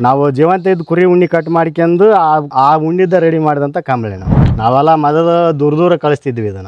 ನಾವು ಜೀವಂತ ಇದ್ದ ಕುರಿ ಉಣ್ಣಿ ಕಟ್ ಮಾಡ್ಕೊಂಡು ಆ- ಆ ಉಣ್ಣಿದ್ದ ರೆಡಿ ಮಾಡಿದಂತ ಕಂಬಳಿ ನಾವು. ನಾವೆಲ್ಲ ಮೊದಲು ದೂರ ದೂರ ಕಳಿಸ್ತಿದ್ವಿ ಇದನ್ನ.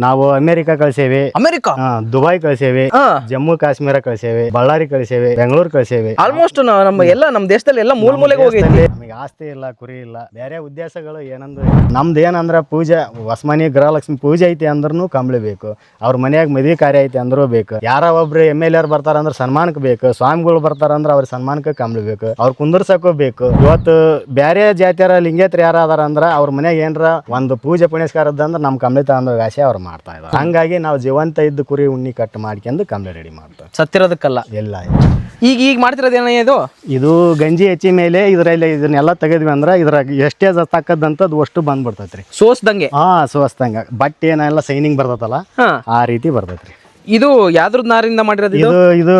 ನಾವು ಅಮೆರಿಕ ಕಳ್ಸೇವಿ. ಅಮೆರಿಕ? ಆ, ದುಬೈ ಕಳ್ಸೇವಿ. ಹಾ. ಜಮ್ಮು ಕಾಶ್ಮೀರ ಕಳ್ಸೇವಿ. ಬಳ್ಳಾರಿ ಕಳ್ಸೇವಿ. ಬೆಂಗಳೂರು ಕಳ್ಸೇವಿ. ಆಲ್ಮೋಸ್ಟ್ ನಮ್ಮ ಎಲ್ಲ ನಮ್ಮ ದೇಶದಲ್ಲಿ ಎಲ್ಲ ಮೂಲ ಮೂಲೆಗೆ ಹೋಗೈತಿ. ನಮಗೆ ಆಸ್ತಿ ಇಲ್ಲ ಕುರಿ ಇಲ್ಲ. ಬೇರೆ ಉದ್ದೇಶಗಳು ಏನಂದ್ರೆ ನಮ್ದು ಏನಂದ್ರ ಪೂಜೆ ಹೊಸಮನಿ ಗೃಹಲಕ್ಷ್ಮಿ ಪೂಜೆ ಐತಿ ಅಂದ್ರೂ ಕಂಬಳಿ ಬೇಕು. ಅವ್ರ ಮನ್ಯಾಗ ಮದುವೆ ಕಾರ್ಯ ಐತಿ ಅಂದ್ರೂ ಬೇಕು. ಯಾರ ಒಬ್ರು ಎಂ ಎಲ್ ಎರ್ ಬರ್ತಾರ ಅಂದ್ರೆ ಸನ್ಮಾನಕ್ಕೆ ಬೇಕು. ಸ್ವಾಮಿಗಳು ಬರ್ತಾರ ಅಂದ್ರೆ ಅವ್ರ ಸನ್ಮಾನಕ್ಕೆ ಕಂಬಳಿ ಬೇಕು. ಅವ್ರ ಕುಂದರ್ಸಕ್ಕೂ ಬೇಕು ಇವತ್ತು ಬ್ಯಾರೆ ಜಾತಿಯರ ಲಿಂಗೇತ್ರ ಯಾರ ಅದಾರ ಅಂದ್ರ ಅವ್ರ ಮನ್ಯಾಗ ಏನ್ರ ಒಂದು ಪೂಜೆ ಪುಣಸ್ಕಾರದಂದ್ರೆ ನಮ್ಮ ಕಂಬಳಿ ತಗೊಂಡ ವ್ಯಾಸೆ ಅವ್ರು ಮಾಡ್ತಾ ಇದ್ದಾರೆ ಹಂಗಾಗಿ ನಾವು ಜೀವಂತ ಇದ್ದು ಕುರಿ ಉಣ್ಣಿ ಕಟ್ ಮಾಡ್ಕೊಂಡು ಕಂಬಳಿ ರೆಡಿ ಮಾಡ್ತಾರೆ ಸತ್ತಿರೋದಕ್ಕಲ್ಲ? ಎಲ್ಲ ಈಗ ಈಗ ಮಾಡ್ತಿರೋದು ಏನ ಇದು? ಇದು ಗಂಜಿ ಹೆಚ್ಚಿ ಮೇಲೆ ಇದರಲ್ಲಿ ಇದನ್ನೆಲ್ಲ ತೆಗೆದ್ವಿ ಅಂದ್ರ ಇದ್ರ ಎಷ್ಟೇ ತಕ್ಕದಂಥದ್ದು ಅಷ್ಟು ಬಂದ್ಬಿಡ್ತೈತ್ರಿ. ಸೋಸ್ದಂಗೆ? ಹಾ ಸೋಸ್ದಂಗ. ಬಟ್ಟೆ ಏನೆಲ್ಲ ಸೈನಿಂಗ್ ಬರ್ತೈತಲ್ಲ? ಆ ರೀತಿ ಬರ್ತೈತ್ರಿ. ಇದು ಯಾವ್ದ್ರದ್ ನಾರಿಂದ ಮಾಡಿರೋದು ಇದು? ಇದು ಇದು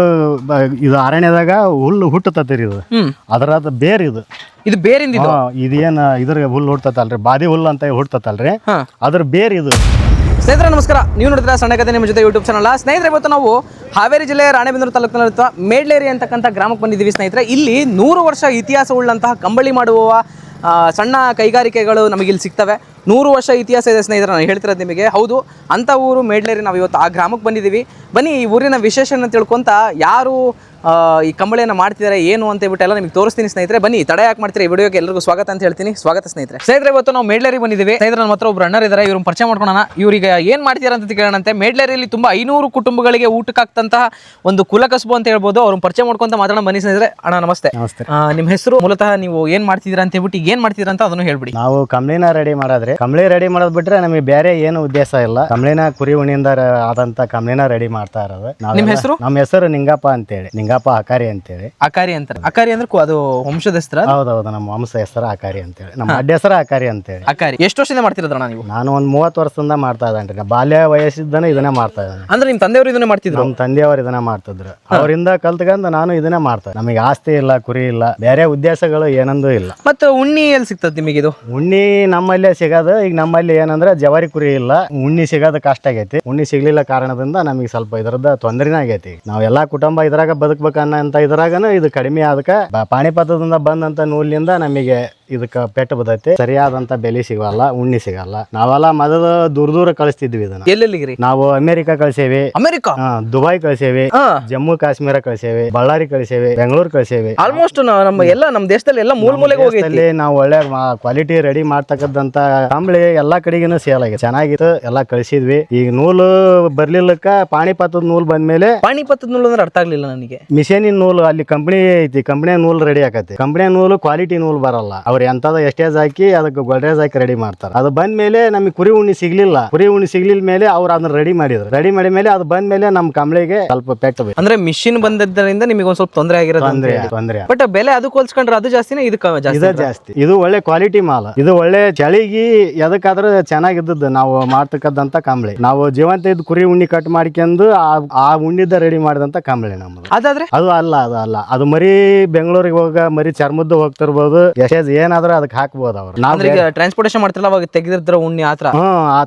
ಬ- ಇದು ಅರಣ್ಯದಾಗ ಹುಲ್ಲು ಹುಟ್ಟತೈತ್ರಿ ಇದು. ಹ್ಮ್. ಅದರದ ಬೇರ್ ಇದು. ಇದು ಬೇರಿಂದ ಇದು? ಹಾ, ಇದೇನ್ ಇದ್ರ ಹುಲ್ಲು ಹುಟ್ಟತಲ್ರಿ ಬಾದಿ ಹುಲ್ಲು ಅಂತ ಹುಟ್ಟತಲ್ರಿ ಹಾ. ಅದ್ರ ಬೇರ್ ಇದು. ಸ್ನೇಹಿತರೆ ನಮಸ್ಕಾರ. ನೀವು ನೋಡಿದ್ರೆ ಸಣ್ಣ ಕಥೆ ನಿಮ್ಮ ಜೊತೆ ಯೂಟ್ಯೂಬ್ ಚಾನಲ್ ಸ್ನೇಹಿತರೆ ಇವತ್ತು ನಾವು ಹಾವೇರಿ ಜಿಲ್ಲೆಯ ರಾಣೆಬೆಂದೂರು ತಾಲೂಕಿನಲ್ಲಿರುವ ಮೇಡ್ಲೇರಿ ಅಂತಕ್ಕಂಥ ಗ್ರಾಮಕ್ಕೆ ಬಂದಿದ್ದೀವಿ ಸ್ನೇಹಿತರೆ. ಇಲ್ಲಿ ನೂರು ವರ್ಷ ಇತಿಹಾಸ ಉಳ್ಳಂತಹ ಕಂಬಳಿ ಮಾಡುವ ಆ, ಸಣ್ಣ ಕೈಗಾರಿಕೆಗಳು ನಮಗೆ ಇಲ್ಲಿ ಸಿಗ್ತವೆ. ನೂರು ವರ್ಷ ಇತಿಹಾಸ ಇದೆ ಸ್ನೇಹಿತರೆ ನಾನು ಹೇಳ್ತಿರೋದು ನಿಮಗೆ. ಹೌದು ಅಂಥ ಊರು ಮೇಡ್ಲೇರಿ ನಾವು ಇವತ್ತು ಆ ಗ್ರಾಮಕ್ಕೆ ಬಂದಿದ್ದೀವಿ. ಬನ್ನಿ ಈ ಊರಿನ ವಿಶೇಷನ ತಿಳ್ಕೊಂತ ಯಾರು ಈ ಕಂಬಳಿಯನ್ನು ಮಾಡ್ತಿದ್ದಾರೆ ಏನು ಅಂತ ಹೇಳ್ಬಿಟ್ಟು ಎಲ್ಲ ನಿಮಗೆ ತೋರಿಸ್ತೀನಿ ಸ್ನೇಹಿತರೆ. ಬನ್ನಿ ತಡೆ ಯಾಕೆ ಮಾಡ್ತೀರಿ ಈ ವಿಡಿಯೋಗೆ ಎಲ್ಲರಿಗೂ ಸ್ವಾಗತ ಅಂತ ಹೇಳ್ತೀನಿ. ಸ್ವಾಗತ ಸ್ನೇಹಿತರೆ. ಸ್ನೇಹಿತರೆ ಇವತ್ತು ನಾವು ಮೇಡ್ಲೇರಿ ಬಂದಿದ್ದೀವಿ. ಸ್ನೇಹಿತರೆ ನಮ್ಮ ಹತ್ರ ಒಬ್ರು ಅಣ್ಣರ್ ಇದ್ದಾರೆ ಇವ್ರನ್ನ ಪರಿಚಯ ಮಾಡ್ಕೊಳ್ಳೋಣ ಇವ್ರಿಗೆ ಏನು ಮಾಡ್ತಿದ್ದಾರೆ ಅಂತ ಕೇಳೋಣಂತೆ. ಮೇಡ್ಲೇರಿಯಲ್ಲಿ ತುಂಬಾ ಐನೂರು ಕುಟುಂಬಗಳಿಗೆ ಊಟಕ್ಕೆ ಆಗ್ತಂತಹ ಒಂದು ಕುಲಕಸಬು ಅಂತ ಹೇಳ್ಬೋದು. ಅವ್ರನ್ನ ಪರಿಚಯ ಮಾಡ್ಕೊಂತ ಮಾತಾಡೋಣ. ಬನ್ನಿ ಸ್ನೇಹಿತರೆ. ಅಣ್ಣ ನಮಸ್ತೆ. ನಮಸ್ತೆ. ನಿಮ್ಮ ಹೆಸರು ಮೂಲತಃ ನೀವು ಏನು ಮಾಡ್ತಿದ್ದೀರಾ ಅಂತ ಹೇಳ್ಬಿಟ್ಟು ಏನು ಮಾಡ್ತಿದ್ದೀರಾ ಅಂತ ಅದನ್ನು ಹೇಳ್ಬಿಡಿ. ನಾವು ಕಂಬಳಿನ ರೆಡಿ ಮಾಡೋದ್ರಿ. ಕಂಬ್ಳಿ ರೆಡಿ ಮಾಡೋದ್ ಬಿಟ್ರೆ ನಮಗೆ ಬೇರೆ ಏನು ಉದ್ದೇಶ ಇಲ್ಲ. ಕಮಳಿನ ಕುರಿ ಉಣಿಯಿಂದ ಆದಂತ ಕಮಳಿನ ರೆಡಿ ಮಾಡ್ತಾ ಇರೋದು. ನಿಮ್ ನಿಮ್ಮ ಹೆಸರು? ನಮ್ಮ ಹೆಸರು ನಿಂಗಪ್ಪ ಅಂತೇಳಿ. ನಿಂಗಪ್ಪ ಅಕಾರಿ ಅಂತೇಳಿ. ಅಕಾರಿ ಅಂತ ಅಕಾರಿ ಅಂದ್ರೆ ಕು- ಅದು ವಂಶದ ಹೆಸರ ಹೌದೌದು ನಮ್ಮ ವಂಶ ಹೆಸರು ಅಕಾರಿ ಅಂತೇಳಿ. ನಮ್ಮ ಅಡ್ಡ ಹೆಸರು ಅಕಾರಿ ಅಂತೇಳಿ. ಅಕಾರಿ. ಎಷ್ಟು ವರ್ಷದಿಂದ ಮಾಡ್ತಿರೋದಣ್ಣ ನೀವು? ನಾನು ಒಂದ್ ಮೂವತ್ತು ವರ್ಷದಿಂದ ಮಾಡ್ತಾ ಇದ್ದೇನೆ ಬಾಲ್ಯ ವಯಸ್ಸಿದ್ದಾನೆ ಇದನ್ನೇ ಮಾಡ್ತಾ ಇದ್ದಾನೆ. ಅಂದ್ರೆ ನಿಮ್ಮ ತಂದೆಯವರು ಇದನ್ನ ಮಾಡ್ತಿದ್ರು? ನಮ್ಮ ತಂದೆಯವರು ಇದನ್ನ ಮಾಡ್ತಿದ್ರು. ಅವರಿಂದ ಕಲ್ತ್ಕೊಂಡು ನಾನು ಇದನ್ನೇ ಮಾಡ್ತಾ ನಮಗೆ ಆಸ್ತಿ ಇಲ್ಲ ಕುರಿ ಇಲ್ಲ ಬೇರೆ ಉದ್ದೇಶಗಳು ಏನಂದೂ ಇಲ್ಲ. ಮತ್ತೆ ಉಣ್ಣಿ ಎಲ್ಲಿ ಸಿಗ್ತದೆ ನಿಮಗೆ ಇದು ಉಣ್ಣಿ ನಮ್ಮಲ್ಲೇ ಸಿಗೋದು. ಈಗ ನಮ್ಮಲ್ಲಿ ಏನಂದ್ರೆ ಜವಾರಿ ಕುರಿ ಇಲ್ಲ. ಉಣ್ಣಿ ಸಿಗೋದು ಕಷ್ಟ ಆಗೈತಿ. ಉಣ್ಣಿ ಸಿಗ್ಲಿಲ್ಲ ಕಾರಣದಿಂದ ನಮಗೆ ಸ್ವಲ್ಪ ಇದರದ ತೊಂದರೆನೇ ಆಗೈತಿ. ಎಲ್ಲಾ ಕುಟುಂಬ ಇದ್ರಾಗ ಬದುಕ್ಬೇಕನ್ನಂತ ಇದ್ರಾಗನು ಇದು ಕಡಿಮೆ ಆದಕ್ಕ ಪಾಣಿಪತದಿಂದ ಬಂದಂತ ನೂಲಿನಿಂದ ನಮಗೆ ಇದಕ್ಕೆ ಪೆಟ್ಟು ಬದೈತಿ. ಸರಿಯಾದಂತ ಬೆಲೆ ಸಿಗಲ್ಲ ಉಣ್ಣಿ ಸಿಗಲ್ಲ. ನಾವೆಲ್ಲ ಮೊದಲು ದೂರ ದೂರ ಕಳಿಸ್ತಿದ್ವಿ ಇದನ್ನ. ಎಲ್ಲಿಗ್ರಿ ನಾವು ಅಮೆರಿಕ ಕಳ್ಸೇವಿ. ಅಮೆರಿಕ? ಆ, ದುಬೈ ಕಳ್ಸೇವಿ. ಹಾ. ಜಮ್ಮು ಕಾಶ್ಮೀರ ಕಳ್ಸೇವಿ. ಬಳ್ಳಾರಿ ಕಳ್ಸೇವಿ. ಬೆಂಗಳೂರು ಕಳ್ಸೇವಿ. ಆಲ್ಮೋಸ್ಟ್ ನಮ್ಮ ಎಲ್ಲ ನಮ್ಮ ದೇಶದಲ್ಲಿ ಎಲ್ಲ ಮೂಲ ಮೂಲೆಗೆ ಹೋಗೈತಿ. ದೇಶದಲ್ಲಿ ನಾವು ಒಳ್ಳೆ ಕ್ವಾಲಿಟಿ ರೆಡಿ ಮಾಡ್ತಕ್ಕಂತ ಕಂಬಳಿ ಎಲ್ಲಾ ಕಡೆಗಿನ ಸೇಲ್ ಆಗಿದೆ ಚೆನ್ನಾಗಿತ್ತು. ಎಲ್ಲಾ ಕಳಿಸಿದ್ವಿ. ಈಗ ನೂಲು ಬರ್ಲಿಲ್ಲಕ್ಕ ಪಾಣಿಪಾತದ ನೂಲ್ ಬಂದ್ಮೇಲೆ ಪಾಣಿಪತ್ತದ ನೂಲು ಅಂದ್ರೆ ಅರ್ಥ ಆಗ್ಲಿಲ್ಲ ನನಗೆ. ಮಿಷನಿನ ನೂಲು ಅಲ್ಲಿ ಕಂಪನಿ ಐತಿ. ಕಂಪನಿ ನೂಲ್ ರೆಡಿ ಆಕತಿ. ಕಂಪನಿ ನೂಲು ಕ್ವಾಲಿಟಿ ನೂಲ್ ಬರಲ್ಲ. ಅವ್ರ ಎಂತದ ಎಸ್ಟೇಜ್ ಹಾಕಿ ಅದಕ್ಕೆ ಗೊಡ್ರೇಜ್ ಹಾಕಿ ರೆಡಿ ಮಾಡ್ತಾರೆ. ಅದು ಬಂದ ಮೇಲೆ ನಮಗೆ ಕುರಿ ಉಣ್ಣಿ ಸಿಗ್ಲಿಲ್ಲ. ಕುರಿ ಉಣ್ಣಿ ಸಿಗ್ಲಿಲ್ಲ ಮೇಲೆ ಅವ್ರು ಅದನ್ನ ರೆಡಿ ಮಾಡಿದ್ರು. ರೆಡಿ ಮಾಡಿ ಮೇಲೆ ಅದು ಬಂದ ಮೇಲೆ ನಮ್ಮ ಕಂಬಳಿಗೆ ಸ್ವಲ್ಪ ಪೆಟ್ಟ ಬೇಕು. ಅಂದ್ರೆ ಮಿಷಿನ್ ಬಂದದ್ದರಿಂದ ನಿಮಗೆ ಒಂದ್ ಸ್ವಲ್ಪ ತೊಂದರೆ ಆಗಿರೋ ತೊಂದ್ರೆ ತೊಂದ್ರೆ. ಬಟ್ ಬೆಲೆ ಅದು ಹೋಲ್ಸ್ಕೊಂಡ್ರೆ ಅದು ಜಾಸ್ತಿನೇ ಇದಕ್ಕೆ ಜಾಸ್ತಿ ಇದ ಜಾಸ್ತಿ. ಇದು ಒಳ್ಳೆ ಕ್ವಾಲಿಟಿ ಮಾಲ್. ಇದು ಒಳ್ಳೆ ಚಳಿಗಿ ಎದಕ್ಕಾದ್ರೂ ಚೆನ್ನಾಗಿದ್ದದ್ದು ನಾವು ಮಾಡ್ತಕ್ಕಂತ ಕಂಬಳಿ. ನಾವು ಜೀವಂತ ಇದ್ದ ಕುರಿ ಉಣ್ಣಿ ಕಟ್ ಮಾಡ್ಕೊಂಡು ಆ- ಆ ಉಣ್ಣಿದ್ದ ರೆಡಿ ಮಾಡಿದಂತ ಕಂಬಳಿ ನಮ್ಮದು. ಅದಾದ್ರೆ? ಅದು ಅಲ್ಲ ಅದು ಅಲ್ಲ. ಅದು ಮರಿ ಬೆಂಗಳೂರಿಗೆ ಹೋಗ ಮರಿ ಚರ್ಮದ್ದು ಹೋಗ್ತಿರ್ಬೋದು. ಎಷ್ಟೇ ಏನಾದ್ರೂ ಅದಕ್ಕೆ ಹಾಕ್ಬೋದು ಅವ್ರು. ನಾವು ಅಂದ್ರೆ ಈಗ ಟ್ರಾನ್ಸ್ಪೋರ್ಟೇಷನ್ ಮಾಡ್ತಿರಲ್ಲ ಅವಾಗ ತೆಗೆದಿರ್ತಾರ ಉಣ್ಣಿ ಆತರ ಹ್ಮ್ ಆ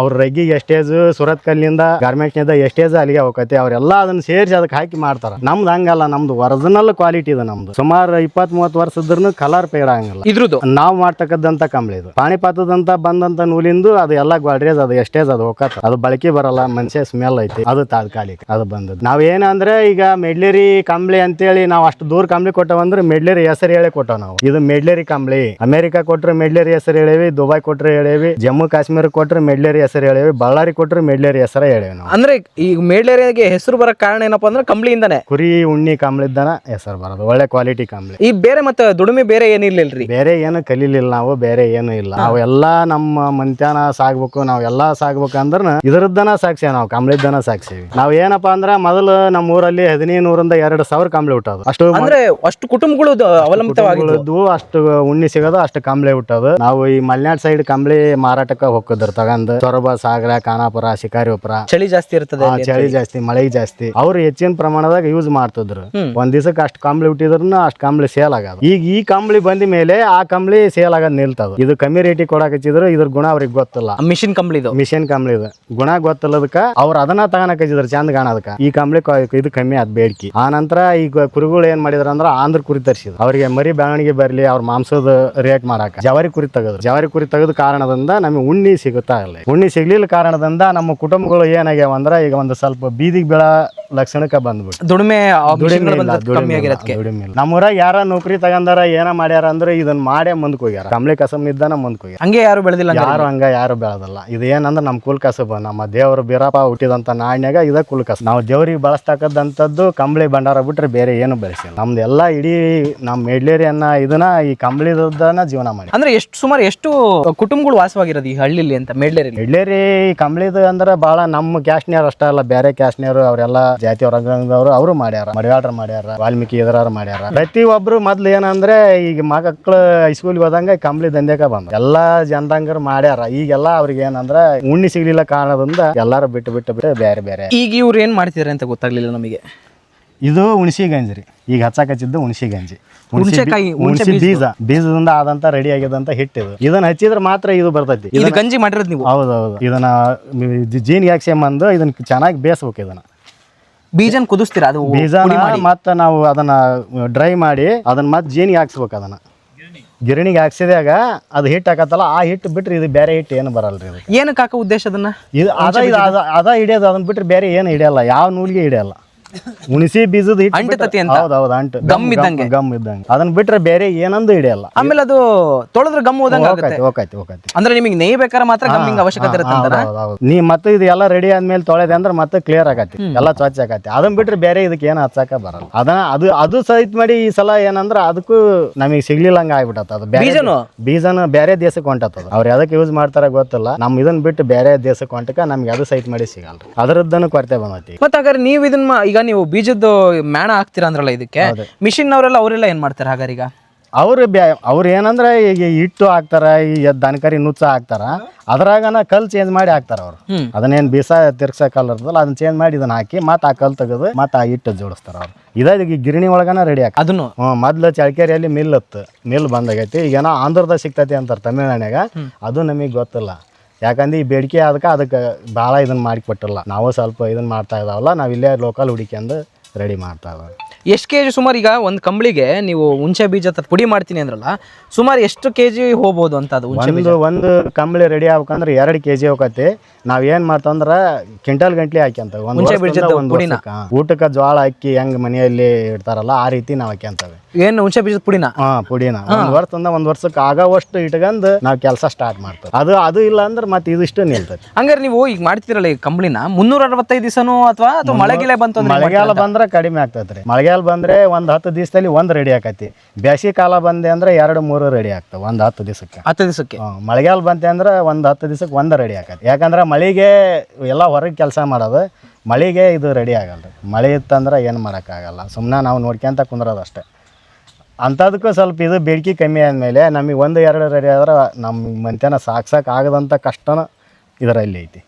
ಅವ್ರ ರಗ್ಗಿಗೆ ಎಷ್ಟೇಜ್ ಸುರತ್ ಕಲ್ಲಿಂದ ಗಾರ್ಮೆಂಟ್ನಿಂದ ಎಷ್ಟೇಜ್ ಅಲ್ಲಿಗೆ ಹೋಗತ್ತೆ ಅವರೆಲ್ಲ ಅದನ್ನ ಸೇರಿಸಿ ಅದಕ್ಕೆ ಹಾಕಿ ಮಾಡ್ತಾರ. ನಮ್ದು ಹಂಗಲ್ಲ ನಮ್ದು ಒರಿಜಿನಲ್ ಕ್ವಾಲಿಟಿ ಇದೆ ನಮ್ದು. ಸುಮಾರು ಇಪ್ಪತ್ತ್ ಮೂವತ್ತು ವರ್ಷ ಇದ್ರೂ ಕಲರ್ ಪೇಡ ಹಂಗಲ್ಲ ಇದ್ರದ್ದು ನಾವು ಮಾಡ್ತಕ್ಕಂಥ ಕಂಬಳಿ ಇದು. ಪಾಣಿಪಾತದಂತ ಬಂದಂತ ನೂಲಿಂದು ಅದು ಎಲ್ಲ ಗ್ವಾಡ್ರೇಜ್ ಅದು ಎಷ್ಟೇಜ್ ಅದು ಹೋಗತ್ತ ಅದು ಬಳಕೆ ಬರಲ್ಲ ಮನುಷ್ಯ ಸ್ಮೆಲ್ ಐತಿ. ಅದು ತಾತ್ಕಾಲಿಕ ಅದು ಬಂದದ್ದು. ನಾವ್ ಏನಂದ್ರೆ ಈಗ ಮೆಡ್ಲೇರಿ ಕಂಬಳಿ ಅಂತೇಳಿ ನಾವು ಅಷ್ಟು ದೂರ ಕಂಬಳಿ ಕೊಟ್ಟವಂದ್ರೆ ಮೆಡ್ಲೇರಿ ಹೆಸರು ಹೇಳಿ ಕೊಟ್ಟವ್ ನಾವು. ಇದು ಮೆಡ್ಲೇರಿ ಕಂಬಳಿ ಅಮೆರಿಕ ಕೊಟ್ರೆ ಮೆಡ್ಲೇರಿ ಹೆಸರು ಹೇಳೇವಿ ದುಬೈ ಕೊಟ್ರೆ ಹೇಳೇವಿ ಜಮ್ಮು ಕಾಶ್ಮೀರ ಕೊಟ್ರೆ ಮೆಡ್ಲೇರಿ ಹೆಸರು ಹೇಳೇವಿ ಬಳ್ಳಾರಿ ಕೊಟ್ರೆ ಮೆಡ್ಲೇರಿ ಹೆಸರು ಹೇಳೇವಿ ನಾವು. ಅಂದ್ರೆ ಈ ಮೇಡ್ಲೇರಿಗೆ ಹೆಸರು ಬರಕ್ ಕಾರಣ ಏನಪ್ಪ ಅಂದ್ರೆ ಕಂಬಳಿಯಿಂದಾನೆ. ಕುರಿ ಉಣ್ಣಿ ಕಂಬಳಿದ್ದನ ಹೆಸರು ಬರೋದು ಒಳ್ಳೆ ಕ್ವಾಲಿಟಿ ಕಂಬಳಿ. ಈ ಬೇರೆ ಮತ್ತೆ ದುಡಿಮೆ ಬೇರೆ ಏನಿರ್ಲಿಲ್ರಿ? ಬೇರೆ ಏನು ಕಲೀಲಿಲ್ಲ ನಾವು ಬೇರೆ ಏನು ಇಲ್ಲ. ನಾವೆಲ್ಲ ನಮ್ಮ ಮಂತ್ಯಾನ ಸಾಗ್ಬೇಕು ನಾವೆಲ್ಲ ಸಾಗ್ಬೇಕಂದ್ರ ಇದರದ್ದನ ಸಾಕ್ಷಿ ನಾವು ಕಂಬಳಿದ್ದನ ಸಾಕ್ಸೇವಿ. ನಾವ್ ಏನಪ್ಪಾ ಅಂದ್ರ ಮೊದಲು ನಮ್ಮ ಊರಲ್ಲಿ ಹದಿನೈದು ನೂರಿಂದ ಎರಡು ಸಾವಿರ ಕಂಬಳಿ ಹುಟ್ಟೋದು. ಅಷ್ಟು ಅಂದ್ರೆ ಅಷ್ಟು ಕುಟುಂಬಗಳು ದ- ಅವಲಂಬಿತವಾಗಿದ್ವು. ಅಷ್ಟು ಉಣ್ಣಿ ಸಿಗೋದು ಅಷ್ಟು ಕಂಬಳಿ ಹುಟ್ಟೋದು. ನಾವು ಈ ಮಲ್ನಾಡ್ ಸೈಡ್ ಕಂಬಳಿ ಮಾರಾಟಕ್ಕೆ ಹೋಗಿದ್ರು ತಗೊಂಡು ಸೊರಬ ಸಾಗರ ಖಾನಾಪುರ ಶಿಕಾರಿಪುರ ಚಳಿ ಜಾಸ್ತಿ ಇರ್ತದೆ ಆ, ಚಳಿ ಜಾಸ್ತಿ ಮಳೆ ಜಾಸ್ತಿ. ಅವ್ರು ಹೆಚ್ಚಿನ ಪ್ರಮಾಣದಾಗ ಯೂಸ್ ಮಾಡ್ತಿದ್ರು. ಒಂದ್ ದಿವಸಕ್ಕೆ ಅಷ್ಟು ಕಂಬಳಿ ಹುಟ್ಟಿದ್ರು ಅಷ್ಟು ಕಂಬಳಿ ಸೇಲ್ ಆಗೋದು. ಈಗ ಈ ಕಂಬಳಿ ಬಂದ ಮೇಲೆ ಆ ಕಂಬಳಿ ಸೇಲ್ ಆಗೋದ್ ನಿಲ್ತದ. ಇದು ಕಮ್ಮಿ ರೇಟಿಗೆ ಕೊಡಕ್ ಹಚ್ಚಿದ್ರು ಇದ್ರ ಗುಣ ಅವ್ರಿಗೆ ಗೊತ್ತಿಲ್ಲ. ಮಿಷಿನ್ ಕಂಬಳಿದು ಮಿಷನ್ ಕಂಬಳಿ ಇದು. ಗುಣ ಗೊತ್ತಿಲ್ಲದಕ್ಕ ಅವ್ರ ಅದನ್ನ ತಗೋಣಕ್ ಹಚ್ಚಿದ್ರು ಚಂದ ಕಾಣದಕ್ಕ. ಈ ಕಂಬಳಿ ಕೊ- ಇದು ಕಮ್ಮಿ ಆದ್ ಬೇಡಿಕೆ. ಆ ನಂತರ ಈಗ ಕುರಿಗಳು ಏನ್ ಮಾಡಿದ್ರ ಅಂದ್ರ ಆಂಧ್ರ ಕುರಿ ತರಿಸಿದ್ರು. ಅವ್ರಿಗೆ ಮರಿ ಬೆಳವಣಿಗೆ ಬರ್ಲಿ ಅವ್ರ ಮಾಂಸದ ರೇಟ್ ಮಾಡಾಕ. ಜವಾರಿ ಕುರಿ ತೆಗೆದ್ರು. ಜವಾರಿ ಕುರಿ ತೆಗೆದ ಕಾರಣದಿಂದ ನಮಗೆ ಉಣ್ಣಿ ಸಿಗುತ್ತಾ ಇಲ್ಲ ಉಣ್ಣಿ ಸಿಗ್ಲಿಲ್ಲ ಕಾರಣದಿಂದ ನಮ್ಮ ಕುಟುಂಬಗಳು ಏನಾಗ್ಯಾವ ಅಂದ್ರೆ ಈಗ ಒಂದು ಸ್ವಲ್ಪ ಬೀದಿಗೆ ಬೀಳ ಲಕ್ಷಣಕ್ಕೆ ಬಂದ್ಬಿಟ್ಟು ದುಡಿಮೆ ದುಡಿಮೆ ಇಲ್ಲ, ದುಡಿಮೆ ಇಲ್ಲ, ದುಡಿಮೆ ಇಲ್ಲ. ನಮ್ಮೂರಾಗ ಯಾರ ನೌಕರಿ ತಗಂದಾರ ಏನ ಮಾಡ್ಯಾರ ಅಂದ್ರೆ ಇದನ್ನ ಮಾಡೇ ಮುಂದಕ್ಕೆ ಹೋಗ್ಯಾರ. ಕಂಬಳಿ ಕಸಮ್ ಇದ್ದಾನ ಮುಂದಕ್ಕೆ ಹೋಗ್ಯಾರ. ಹಂಗೆ ಯಾರು ಬೆಳೆದಿಲ್ಲ. ಯಾರು ಹಂಗ ಯಾರು ಬೆಳದಲ್ಲ. ಇದು ಏನಂದ್ರೆ ನಮ್ಮ ಕುಲ್ ಕಸಬ ನಮ್ಮ ದೇವರು ಬೀರಪ್ಪ ಹುಟ್ಟಿದಂತ ನಾಣ್ಯಾಗ ಇದ ಕುಲ್ ಕಸ ನಾವು ದೇವ್ರಿಗೆ ಬಳಸ್ತಕ್ಕಂಥದ್ದು ಕಂಬಳಿ ಭಂಡಾರ ಬಿಟ್ರೆ ಬೇರೆ ಏನು ಬೆಳೆಸಿಲ್ಲ. ನಮ್ದು ಎಲ್ಲ ಇಡೀ ನಮ್ಮ ಮೆಡ್ಲೇರಿಯನ್ನ ಇದನ್ನ ಈ ಕಂಬಳಿದನ್ನ ಜೀವನ ಮಾಡಿ ಅಂದ್ರೆ ಎಷ್ಟು ಸುಮಾರು ಎಷ್ಟು ಕುಟುಂಬಗಳು ವಾಸವಾಗಿರೋದು ಈ ಹಳ್ಳಿಲಿ ಅಂತ ಮೇಡ್ಲೇರಿ ಮೆಡ್ಲೇರಿ ಕಂಬಳಿದ ಕಂಬಳಿದು ಅಂದ್ರೆ ಭಾಳ ನಮ್ಮ ಕ್ಯಾಶ್ನಿಯರ್ ಅಷ್ಟೇ ಅಲ್ಲ ಬೇರೆ ಕ್ಯಾಶ್ನಿಯರ್ ಅವರೆಲ್ಲ ಜಾತಿ ವರ್ಗದವರು ಅವರು ಮಾಡ್ಯಾರ ಮಡಿವಾಳ್ರ ಮಾಡ್ಯಾರ ವಾಲ್ಮೀಕಿ ಎದುರಾರ ಮಾಡ್ಯಾರ. ಪ್ರತಿ ಒಬ್ರು ಮೊದ್ಲು ಏನಂದ್ರೆ ಈಗ ಮಕ್ಕಳು ಹೈಸ್ಕೂಲ್ಗೆ ಹೋದಂಗ ಕಂಬಳಿ ದಂಧೆಕ ಬಂದ ಎಲ್ಲಾ ಜನದಂಗರು ಮಾಡ್ಯಾರ. ಈಗೆಲ್ಲ ಅವ್ರಿಗೆ ಏನಂದ್ರ ಉಣ್ಣಿ ಸಿಗ್ಲಿಲ್ಲ ಕಾರಣದಿಂದ ಎಲ್ಲಾರು ಬಿಟ್ಟು ಬಿಟ್ಟು ಬಿಟ್ಟು ಬೇರೆ ಬೇರೆ ಈಗ ಇವ್ರು ಏನ್ ಮಾಡ್ತಿದಾರೆ ಅಂತ ಗೊತ್ತಾಗ್ಲಿಲ್ಲ ನಮಗೆ. ಇದು ಹುಣಸಿ ಗಂಜಿ ರೀ. ಈಗ ಹಚ್ಚಾಕಚ್ಚಿದ್ದು ಹುಣಸಿ ಗಂಜಿ. ಹುಣಸೆಕಾಯಿ ಹುಣ್ಸೆ ಹುಣಸಿ ಬೀಜ. ಬೀಜದಿಂದ ಆದಂತ ರೆಡಿ ಆಗಿದಂತ ಹಿಟ್ಟಿದು ಇದನ್ನ ಹಚ್ಚಿದ್ರೆ ಮಾತ್ರ ಇದು ಬರ್ತೈತಿ. ಇದು ಗಂಜಿ ಮಾಡಿರೋದು ನೀವು? ಹೌದೌದು. ಇದನ್ನ ಜೀನಿಗೆ ಅಂದು ಇದನ್ನ ಚೆನ್ನಾಗಿ ಬೇಯಿಸ್ಬೇಕು ಇದನ್ನ. ಬೀಜನ್ ಕುದಿಸ್ತೀರಾ? ಅದು ಬೀಜನ ಮತ್ತೆ ನಾವು ಅದನ್ನ ಡ್ರೈ ಮಾಡಿ ಅದನ್ನ ಮತ್ತೆ ಜೇನಿಗೆ ಹಾಕ್ಸ್ಬೇಕು ಅದನ್ನ. ಗಿರಣಿಗೆ ಹಾಕ್ಸಿದಾಗ ಅದು ಹಿಟ್ ಹಾಕತ್ತಲ್ಲ ಆ ಹಿಟ್ಟು ಬಿಟ್ರೆ ಇದು ಬೇರೆ ಹಿಟ್ಟು ಏನು ಬರಲ್ರಿ ಇದು ಏನಕ್ಕೆ ಹಾಕೋ ಉದ್ದೇಶ ಅದನ್ನ? ಇದು ಅದ ಇದು ಅದ ಅದ ಹಿಡಿಯೋದು ಅದನ್ನ ಬಿಟ್ರೆ ಬೇರೆ ಏನು ಹಿಡಿಯಲ್ಲ ಯಾವ ನೂಲಿಗೆ ಹಿಡಿಯಲ್ಲ. ಉಣಿಸಿ ಬೀಜದ ಹಿಟ್ಟು ಅಂಟುತತಿ ಅಂತ. ಹೌದು ಹೌದು ಅಂಟು. ಗಮ್ ಇದ್ದಂಗೆ. ಗಮ್ ಇದ್ದಂಗೆ. ಅದನ್ನ ಬಿಟ್ರೆ ಬೇರೆ ಏನಂದು ಹಿಡಿಯಲ್ಲ. ಆಮೇಲೆ ಅದು ತೊಳೆದ್ರೆ ಗಮ್ ಹೋದಂಗ ಆಗುತ್ತೆ. ಹೋಗೈತಿ ಹೋಗೈತಿ ಹೋಗೈತಿ ಅಂದ್ರೆ ನಿಮಗೆ ನೇಯ್ಬೇಕಾದ್ರೆ ಮಾತ್ರ ಗಮ್ಮಿಂಗ್ ಅವಶ್ಯಕತೆ ಇರುತ್ತೆ ಅಂತಾರ. ನೀ ಮತ್ತೆ ಇದು ಎಲ್ಲ ರೆಡಿ ಆದ್ಮೇಲೆ ತೊಳೆದೆ ಅಂದ್ರೆ ಮತ್ತೆ ಕ್ಲಿಯರ್ ಆಗತ್ತೆ. ಎಲ್ಲ ಸ್ವಚ್ಛ ಆಗತ್ತೆ. ಅದನ್ನ ಬಿಟ್ರೆ ಬೇರೆ ಇದಕ್ಕೆ ಏನು ಹಚ್ಚಕ ಬರಲ್ಲ. ಅದನ್ನ ಅದು ಅದು ಸಹಿತ ಮಾಡಿ ಈ ಸಲ ಏನಂದ್ರ ಅದಕ್ಕೂ ನಮಗೆ ಸಿಗ್ಲಿಲ್ಲಂಗ ಆಗ್ಬಿಟ್ಟ ಅದು ಬೇರೆ ಬೀಜನು? ಬೀಜನ ಬೇರೆ ದೇಶಕ್ಕೆ ಹೊಂಟತ್ತದ. ಅವ್ರು ಯಾವ್ದಕ್ಕೆ ಯೂಸ್ ಮಾಡ್ತಾರ ಗೊತ್ತಿಲ್ಲ. ನಮ್ ಇದನ್ನ ಬಿಟ್ಟು ಬೇರೆ ದೇಶಕ್ಕೆ ಹೊಂಟಕ ನಮ್ಗೆ ಅದು ಸಹಿತ ಮಾಡಿ ಸಿಗಲ್ಲ. ಅದರದ್ದನ್ನು ಕೊರತೆ ಬಂದೈತಿ ಮತ್ತೆ ಹಾಗಾದ್ರೆ ನೀವು ಇದನ್ನ ಮಾ- ಈಗ ನೀವು ಬೀಜದ್ದು ಮೇಣ ಹಾಕ್ತೀರಾ ಅಂದ್ರಲ್ಲ ಇದಕ್ಕೆ ಮಿಷಿನ್ ಅವರೆಲ್ಲ ಅವರೆಲ್ಲ ಏನ್ ಮಾಡ್ತಾರೆ ಹಾಗಾರ ಈಗ ಅವ್ರು ಬ್ಯಾ ಅವ್ರು ಏನಂದ್ರೆ ಈಗ ಹಿಟ್ಟು ಹಾಕ್ತಾರ ಈ ದನಕರಿ ನುಚ್ಚ ಹಾಕ್ತಾರ. ಅದ್ರಾಗನ ಕಲ್ ಚೇಂಜ್ ಮಾಡಿ ಹಾಕ್ತಾರ ಅವ್ರು. ಅದನ್ನೇನ್ ಬೀಸ ತಿರ್ಗ್ಸ ಕಲ್ ಇರ್ತದಲ್ಲ ಅದನ್ನ ಚೇಂಜ್ ಮಾಡಿ ಇದನ್ನ ಹಾಕಿ ಮತ್ತೆ ಆ ಕಲ್ ತೆಗೆದು ಮತ್ತೆ ಆ ಹಿಟ್ಟು ಜೋಡಿಸ್ತಾರ ಅವ್ರು. ಇದ ಈಗ ಗಿರಣಿ ಒಳಗನ ರೆಡಿ ಹಾಕ ಅದನ್ನು ಮೊದ್ಲು ಚಳಕೆರೆಯಲ್ಲಿ ಮಿಲ್ ಇತ್ತು. ಮಿಲ್ ಬಂದಾಗೈತಿ. ಈಗೇನೋ ಆಂಧ್ರದ ಸಿಗ್ತೈತಿ ಅಂತಾರೆ ತಮಿಳ್ನಾಡಿನಾಗ ಅದು ನಮಗೆ ಗೊತ್ತಿಲ್ಲ. ಯಾಕಂದ್ರೆ ಈ ಬೇಡಿಕೆ ಅದಕ್ಕೆ ಅದಕ್ಕೆ ಭಾಳ ಇದನ್ನ ಮಾಡಿ ಕೊಟ್ಟಿರಲ್ಲ. ನಾವು ಸ್ವಲ್ಪ ಇದನ್ನ ಮಾಡ್ತಾ ಇದಾವಲ್ಲ ನಾವು ಇಲ್ಲೇ ಲೋಕಲ್ ಹುಡುಕ್ಯಂದು ರೆಡಿ ಮಾಡ್ತಾ ಇದ್ದಾವೆ ಎಷ್ಟು ಕೆ ಜಿ ಸುಮಾರು ಈಗ ಒಂದು ಕಂಬಳಿಗೆ ನೀವು ಹುಣಸೆ ಬೀಜ ತ- ಪುಡಿ ಮಾಡ್ತೀನಿ ಅಂದ್ರಲ್ಲ ಸುಮಾರು ಎಷ್ಟು ಕೆ ಜಿ ಹೋಗ್ಬೋದು ಅಂತ ಅದು ಬೀಜ? ಒಂದು ಒಂದು ಕಂಬಳಿ ರೆಡಿ ಆಗ್ಬೇಕಂದ್ರೆ ಎರಡು ಕೆಜಿ ಹೋಗತ್ತೆ. ನಾವ್ ಏನ್ ಮಾಡ್ತಂದ್ರ ಕ್ವಿಂಟಲ್ ಗಂಟ್ಲಿ ಹಾಕ್ಯಂತ ಒಂದು ಹುಣಸೆ ಬೀಜದ ಒಂದ್ ಪುಡಿನ? ಊಟಕ್ಕ ಜೋಳ ಅಕ್ಕಿ ಹೆಂಗ್ ಮನೆಯಲ್ಲಿ ಇಡ್ತಾರಲ್ಲ ಆ ರೀತಿ ನಾವ್ ಹಾಕ್ಯಂತವೆ ಏನು ಹುಣಸೆ ಬೀಜದ ಪುಡಿನ? ಹಾ ಪುಡಿನ. ಒಂದ್ ವರ್ಷದಿಂದ ಒಂದ್ ವರ್ಷಕ್ಕೆ ಆಗೋವಷ್ಟು ಇಟ್ಕೊಂಡ್ ನಾವು ಕೆಲಸ ಸ್ಟಾರ್ಟ್ ಮಾಡ್ತೇವೆ. ಅದು ಅದು ಇಲ್ಲ ಅಂದ್ರೆ ಮತ್ತೆ ಇದಿಷ್ಟು ನಿಲ್ತೈತಿ. ಹಂಗಾರೆ ನೀವು ಈಗ ಮಾಡ್ತಿರಲ್ಲ ಈ ಕಂಬಳಿನ ಮುನ್ನೂರ ಅರವತ್ತೈದು ದಿವಸನೂ ಅಥವಾ ಅಥವಾ ಮಳೆಗಿಳೆ ಬಂತು ಅಂದ್ರೆ ಮಳೆಗಾಲ ಬಂದ್ರೆ ಕಡಿಮೆ ಆಗ್ತೈತ್ರಿ ಮಳೆಗಾಲ ಬಂದ್ರೆ ಒಂದ್ ಹತ್ತು ದಿವಸದಲ್ಲಿ ಒಂದ್ ರೆಡಿ ಆಕತಿ. ಬ್ಯಾಸಿ ಕಾಲ ಬಂದೆ ಅಂದ್ರೆ ಎರಡು ಮೂರು ರೆಡಿ ಆಗ್ತಾವ ಒಂದ್ ಹತ್ತು ದಿವಸಕ್ಕೆ. ಹತ್ತು ದಿವಸಕ್ಕೆ? ಹ್ಮ್, ಮಳೆಗಾಲ ಬಂತೆ ಅಂದ್ರೆ ಒಂದು ಹತ್ತು ದಿವಸಕ್ಕೆ ಒಂದ್ ರೆಡಿ ಆಗತ್ತೆ ಯಾಕಂದ್ರೆ ಮಳೆಗೆ ಎಲ್ಲ ಹೊರಗೆ ಕೆಲಸ ಮಾಡೋದು ಮಳೆಗೆ ಇದು ರೆಡಿ ಆಗಲ್ಲ ಮಳೆ ಇತ್ತಂದ್ರೆ ಏನು ಮಾಡೋಕ್ಕಾಗಲ್ಲ. ಸುಮ್ಮನೆ ನಾವು ನೋಡ್ಕೊಂತ ಕುಂದ್ರೋದು ಅಷ್ಟೇ. ಅಂಥದಕ್ಕೂ ಸ್ವಲ್ಪ ಇದು ಬೇಡಿಕೆ ಕಮ್ಮಿ ಆದಮೇಲೆ ನಮಗೆ ಒಂದು ಎರಡು ರೆಡಿ ಆದ್ರೆ ನಮ್ಮ ಮಂತ್ಯನ ಸಾಕ್ಸಕ್ಕೆ ಆಗದಂಥ ಕಷ್ಟನ ಇದರಲ್ಲಿ ಐತಿ.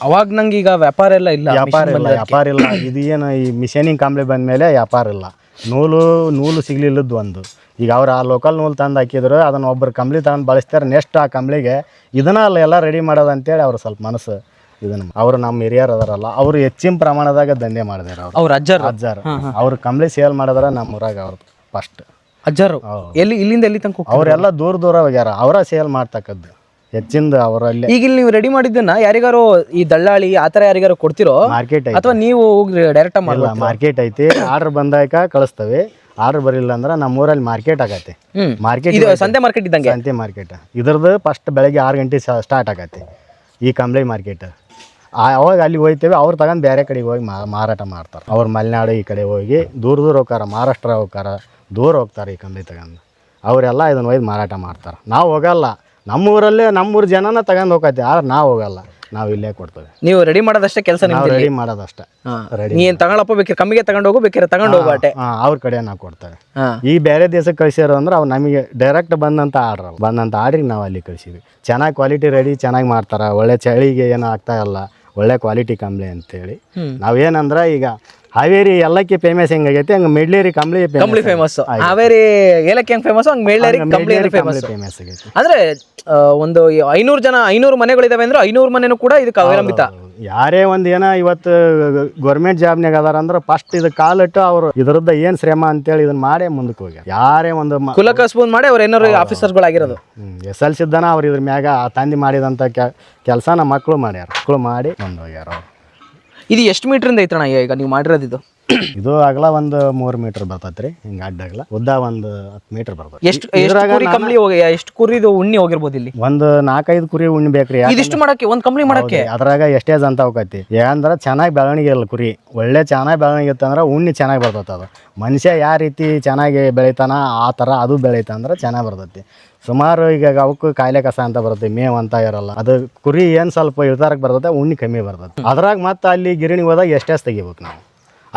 ಅವಾಗ ನಂಗೆ ಈಗ ವ್ಯಾಪಾರ ಎಲ್ಲ ಇಲ್ಲ ವ್ಯಾಪಾರ ಇಲ್ಲ ವ್ಯಾಪಾರ ಇಲ್ಲ. ಇದು ಏನು ಈ ಮಿಷನಿಂಗ್ ಕಂಬ್ಳಿ ಬಂದಮೇಲೆ ವ್ಯಾಪಾರ ಇಲ್ಲ. ನೂಲು ನೂಲು ಸಿಗ್ಲಿಲ್ಲದ್ದು ಒಂದು. ಈಗ ಅವ್ರು ಆ ಲೋಕಲ್ ನೂಲು ತಂದು ಹಾಕಿದ್ರು ಅದನ್ನು ಒಬ್ಬರು ಕಂಬ್ಳಿ ತಂದು ಬಳಸ್ತಾರೆ. ನೆಕ್ಸ್ಟ್ ಆ ಕಂಬ್ಳಿಗೆ ಇದನ್ನ ಅಲ್ಲ ಎಲ್ಲ ರೆಡಿ ಮಾಡೋದಂತೇಳಿ ಅವ್ರು ಸ್ವಲ್ಪ ಮನಸ್ಸು ಇದನ್ನು ಅವರು ನಮ್ಮ ಹಿರಿಯರು ಅದಾರಲ್ಲ ಅವರು ಹೆಚ್ಚಿನ ಪ್ರಮಾಣದಾಗ ದಂಧೆ ಮಾಡಿದಾರೆ ಅವ್ರು. ಅವ್ರ ಅಜ್ಜರು. ಅಜ್ಜಾರ್. ಅವ್ರು ಕಂಬ್ಳಿ ಸೇಲ್ ಮಾಡಿದ್ರೆ ನಮ್ಮ ಊರಾಗ ಅವ್ರದ್ದು ಫಸ್ಟ್ ಅಜ್ಜರು ಎಲ್ಲಿ ಇಲ್ಲಿಂದ ಎಲ್ಲಿ ತನಕ ಹೋಗ್ತಾರೆ? ಅವರೆಲ್ಲ ದೂರ ದೂರ ಹೋಗ್ಯಾರ ಅವರ ಸೇಲ್ ಮಾಡ್ತಕ್ಕದ್ದು. ಹೆಚ್ಚಿಂದ ಅವರಲ್ಲಿ ಈಗ ಇಲ್ಲಿ ನೀವು ರೆಡಿ ಮಾಡಿದ್ದನ್ನ ಯಾರಿಗಾರು ಈ ದಳ್ಳಾಳಿ ಆತರ ಯಾರಿಗಾರು ಕೊಡ್ತಿರೋ? ಮಾರ್ಕೆಟ್ ಐತಿ. ಅಥವಾ ನೀವು ಹೋಗಿ ಡೈರೆಕ್ಟ್ ಮಾಡ್ಬೋದು ಮಾರ್ಕೆಟ್ ಐತಿ. ಆರ್ಡರ್ ಬಂದಾಗ ಕಳಿಸ್ತೇವೆ. ಆರ್ಡರ್ ಬರಲಿಲ್ಲ ಅಂದ್ರೆ ನಮ್ಮ ಊರಲ್ಲಿ ಮಾರ್ಕೆಟ್ ಆಗತ್ತೆ. ಹ್ಮ್. ಮಾರ್ಕೆಟ್ ಇದು ಸಂತೆ ಮಾರ್ಕೆಟ್ ಇದ್ದಂಗೆ? ಸಂತೆ ಮಾರ್ಕೆಟ್ ಇದ್ರದ್ದು ಫಸ್ಟ್ ಬೆಳಗ್ಗೆ ಆರು ಗಂಟೆ ಸ್ಟಾರ್ಟ್ ಆಗತ್ತೆ. ಈ ಕಂಬ್ಳಿ ಮಾರ್ಕೆಟ್ ಅವಾಗ ಅಲ್ಲಿ ಹೋಯ್ತೇವೆ. ಅವ್ರು ತಗೊಂಡು ಬೇರೆ ಕಡೆಗೆ ಹೋಗಿ ಮಾ- ಮಾರಾಟ ಮಾಡ್ತಾರೆ. ಅವ್ರು ಮಲೆನಾಡು ಈ ಕಡೆ ಹೋಗಿ ದೂರ ದೂರ ಹೋಗ್ತಾರ. ಮಹಾರಾಷ್ಟ್ರ ಹೋಗ್ತಾರ. ದೂರ ಹೋಗ್ತಾರೆ ಈ ಕಂಬಳಿ ತಗೊಂಡು. ಅವರೆಲ್ಲ ಇದನ್ನ ಒಯ್ದು ಮಾರಾಟ ಮಾಡ್ತಾರೆ. ನಾವು ಹೋಗಲ್ಲ. ನಮ್ಮ ಊರಲ್ಲೇ ನಮ್ಮೂರು ಜನನ ತಗೊಂಡು ಹೋಗತ್ತೆ. ಆದ್ರೆ ನಾವು ಹೋಗಲ್ಲ. ನಾವು ಇಲ್ಲೇ ಕೊಡ್ತೇವೆ. ನೀವು ರೆಡಿ ಮಾಡೋದಷ್ಟೇ ಕೆಲಸ ನಾವು ರೆಡಿ ಮಾಡೋದಷ್ಟೇ. ರೆಡಿ ನೀನು ತಗೊಳಪ್ಪ ಬೇಕಿದ್ರೆ ಕಮ್ಮಿಗೆ ತಗೊಂಡು ಹೋಗು ಬೇಕಾರೆ ತಗೊಂಡು ಹೋಗು ಅಟೆ ಹಾಂ ಅವ್ರ ಕಡೆ ನಾವು ಕೊಡ್ತೇವೆ. ಈ ಬೇರೆ ದೇಶಕ್ಕೆ ಕಳಿಸಿರೋ ಅಂದ್ರೆ ಅವ್ರು ನಮಗೆ ಡೈರೆಕ್ಟ್ ಬಂದಂಥ ಆರ್ಡ್ರ್ ಬಂದಂತ ಬಂದಂಥ ಆರ್ಡ್ರಿಗೆ ನಾವು ಅಲ್ಲಿ ಕಳಿಸಿದ್ವಿ. ಚೆನ್ನಾಗಿ ಕ್ವಾಲಿಟಿ ರೆಡಿ ಚೆನ್ನಾಗಿ ಮಾಡ್ತಾರೆ. ಒಳ್ಳೆ ಚಳಿಗೆ ಏನೂ ಆಗ್ತಾ ಇಲ್ಲ. ಒಳ್ಳೆ ಕ್ವಾಲಿಟಿ ಕಂಬಳಿ ಅಂತೇಳಿ. ನಾವೇನಂದ್ರೆ ಈಗ ಹಾವೇರಿ ಎಲ್ಲಕ್ಕೆ ಫೇಮಸ್ ಹೆಂಗಾಗೈತಿ? ಹಂಗೆ ಮೆಡ್ಲೇರಿ ಕಂಬ್ಳಿ ಕಂಬಳಿ ಫೇಮಸ್ ಹಾವೇರಿ ಏಲಕ್ಕಿ ಹೆಂಗ್ ಫೇಮಸ್ ಹಂಗ ಮೇಳ್ಲೇರಿ ಕಂಬಳಿ ಫೇಮಸ್ ಫೇಮಸ್ ಆಗೈತಿ. ಅಂದ್ರೆ ಒಂದು ಐನೂರು ಜನ ಐನೂರು ಮನೆಗಳಿದಾವೆ ಅಂದ್ರೆ ಐನೂರು ಮನೆನೂ ಕೂಡ ಇದಕ್ಕೆ ಅವಲಂಬಿತ. ಯಾರೇ ಒಂದು ಏನೋ ಇವತ್ತು ಗೌರ್ಮೆಂಟ್ ಜಾಬ್ನಾಗ ಅದಾರ ಅಂದ್ರೆ ಫಸ್ಟ್ ಇದು ಕಾಲಿಟ್ಟು ಅವರು ಇದ್ರದ್ದು ಏನು ಶ್ರಮ ಅಂತೇಳಿ ಇದನ್ನ ಮಾಡಿ ಮುಂದಕ್ಕೆ ಹೋಗ್ಯಾರ. ಯಾರೇ ಒಂದು ಕುಲ ಕಸ್ಬೂನ್ ಮಾಡಿ ಅವ್ರು ಏನಾರು ಆಫೀಸರ್ಗಳಾಗಿರೋದು ಎಸ್ ಎಲ್ ಸಿದ್ದನ ಅವ್ರು ಇದ್ರ ಮ್ಯಾಗ ಆ ತಂದೆ ಮಾಡಿದಂಥ ಕೆಲಸ ನಮ್ಮ ಮಕ್ಕಳು ಮಾಡ್ಯಾರ. ಮಕ್ಕಳು ಮಾಡಿ ಮುಂದೋಗ್ಯಾರ ಹೋಗ್ಯಾರ ಇದು ಎಷ್ಟು ಮೀಟ್ರಿಂದ ಐತಣ್ಣ ಈಗ ನೀವು ಮಾಡಿರೋದು ಇದು? ಇದು ಅಗಲ ಒಂದು ಮೂರ್ ಮೀಟರ್ ಬರ್ತೈತ್ರಿ ಹಿಂಗ ಅಡ್ಡ ಅಗಲ. ಉದ್ದ ಒಂದು ಹತ್ತು ಮೀಟರ್ ಬರ್ತೈತಿ ಎಷ್ಟು ಎಷ್ಟು ಕುರಿ ಕಂಬಳಿ ಹೋಗಿ ಎಷ್ಟು ಕುರಿದು ಉಣ್ಣಿ ಹೋಗಿರ್ಬೋದು ಇಲ್ಲಿ? ಒಂದು ನಾಲ್ಕೈದು ಕುರಿ ಉಣ್ಬೇಕ್ರಿ ಇದಿಷ್ಟು ಮಾಡಕ್ಕೆ ಒಂದ್ ಕಂಬಳಿ ಮಾಡಕ್ಕೆ? ಅದ್ರಾಗ ಎಷ್ಟೇಜ್ ಅಂತ ಹೋಗತಿ. ಯಾಕಂದ್ರ ಚೆನ್ನಾಗಿ ಬೆಳವಣಿಗೆ ಇಲ್ಲ ಕುರಿ. ಒಳ್ಳೆ ಚೆನ್ನಾಗಿ ಬೆಳವಣಿಗೆ ಇತ್ತಂದ್ರ ಉಣ್ಣಿ ಚೆನ್ನಾಗಿ ಬರ್ತೈತೆ ಅದು. ಮನುಷ್ಯ ಯಾವ ರೀತಿ ಚೆನ್ನಾಗಿ ಬೆಳಿತಾನ ಆ ತರ ಅದು ಬೆಳಿತಂದ್ರೆ ಚೆನ್ನಾಗಿ ಬರ್ತೈತಿ. ಸುಮಾರು ಈಗ ಅವಕ್ಕೆ ಕಾಯಿಲೆ ಕಸ ಅಂತ ಬರುತ್ತೆ ಮೇವ್ ಅಂತ ಇರಲ್ಲ. ಅದು ಕುರಿ ಏನು ಸ್ವಲ್ಪ ಇಳ್ತಾರಕ್ಕೆ ಬರ್ತೈತೆ ಉಣ್ಣಿ ಕಮ್ಮಿ ಬರ್ತೈತೆ. ಅದ್ರಾಗ ಮತ್ತೆ ಅಲ್ಲಿ ಗಿರಣಿ ಹೋದಾಗ ಎಷ್ಟೇಸ್ ತೆಗಿಬೇಕು ನಾವು?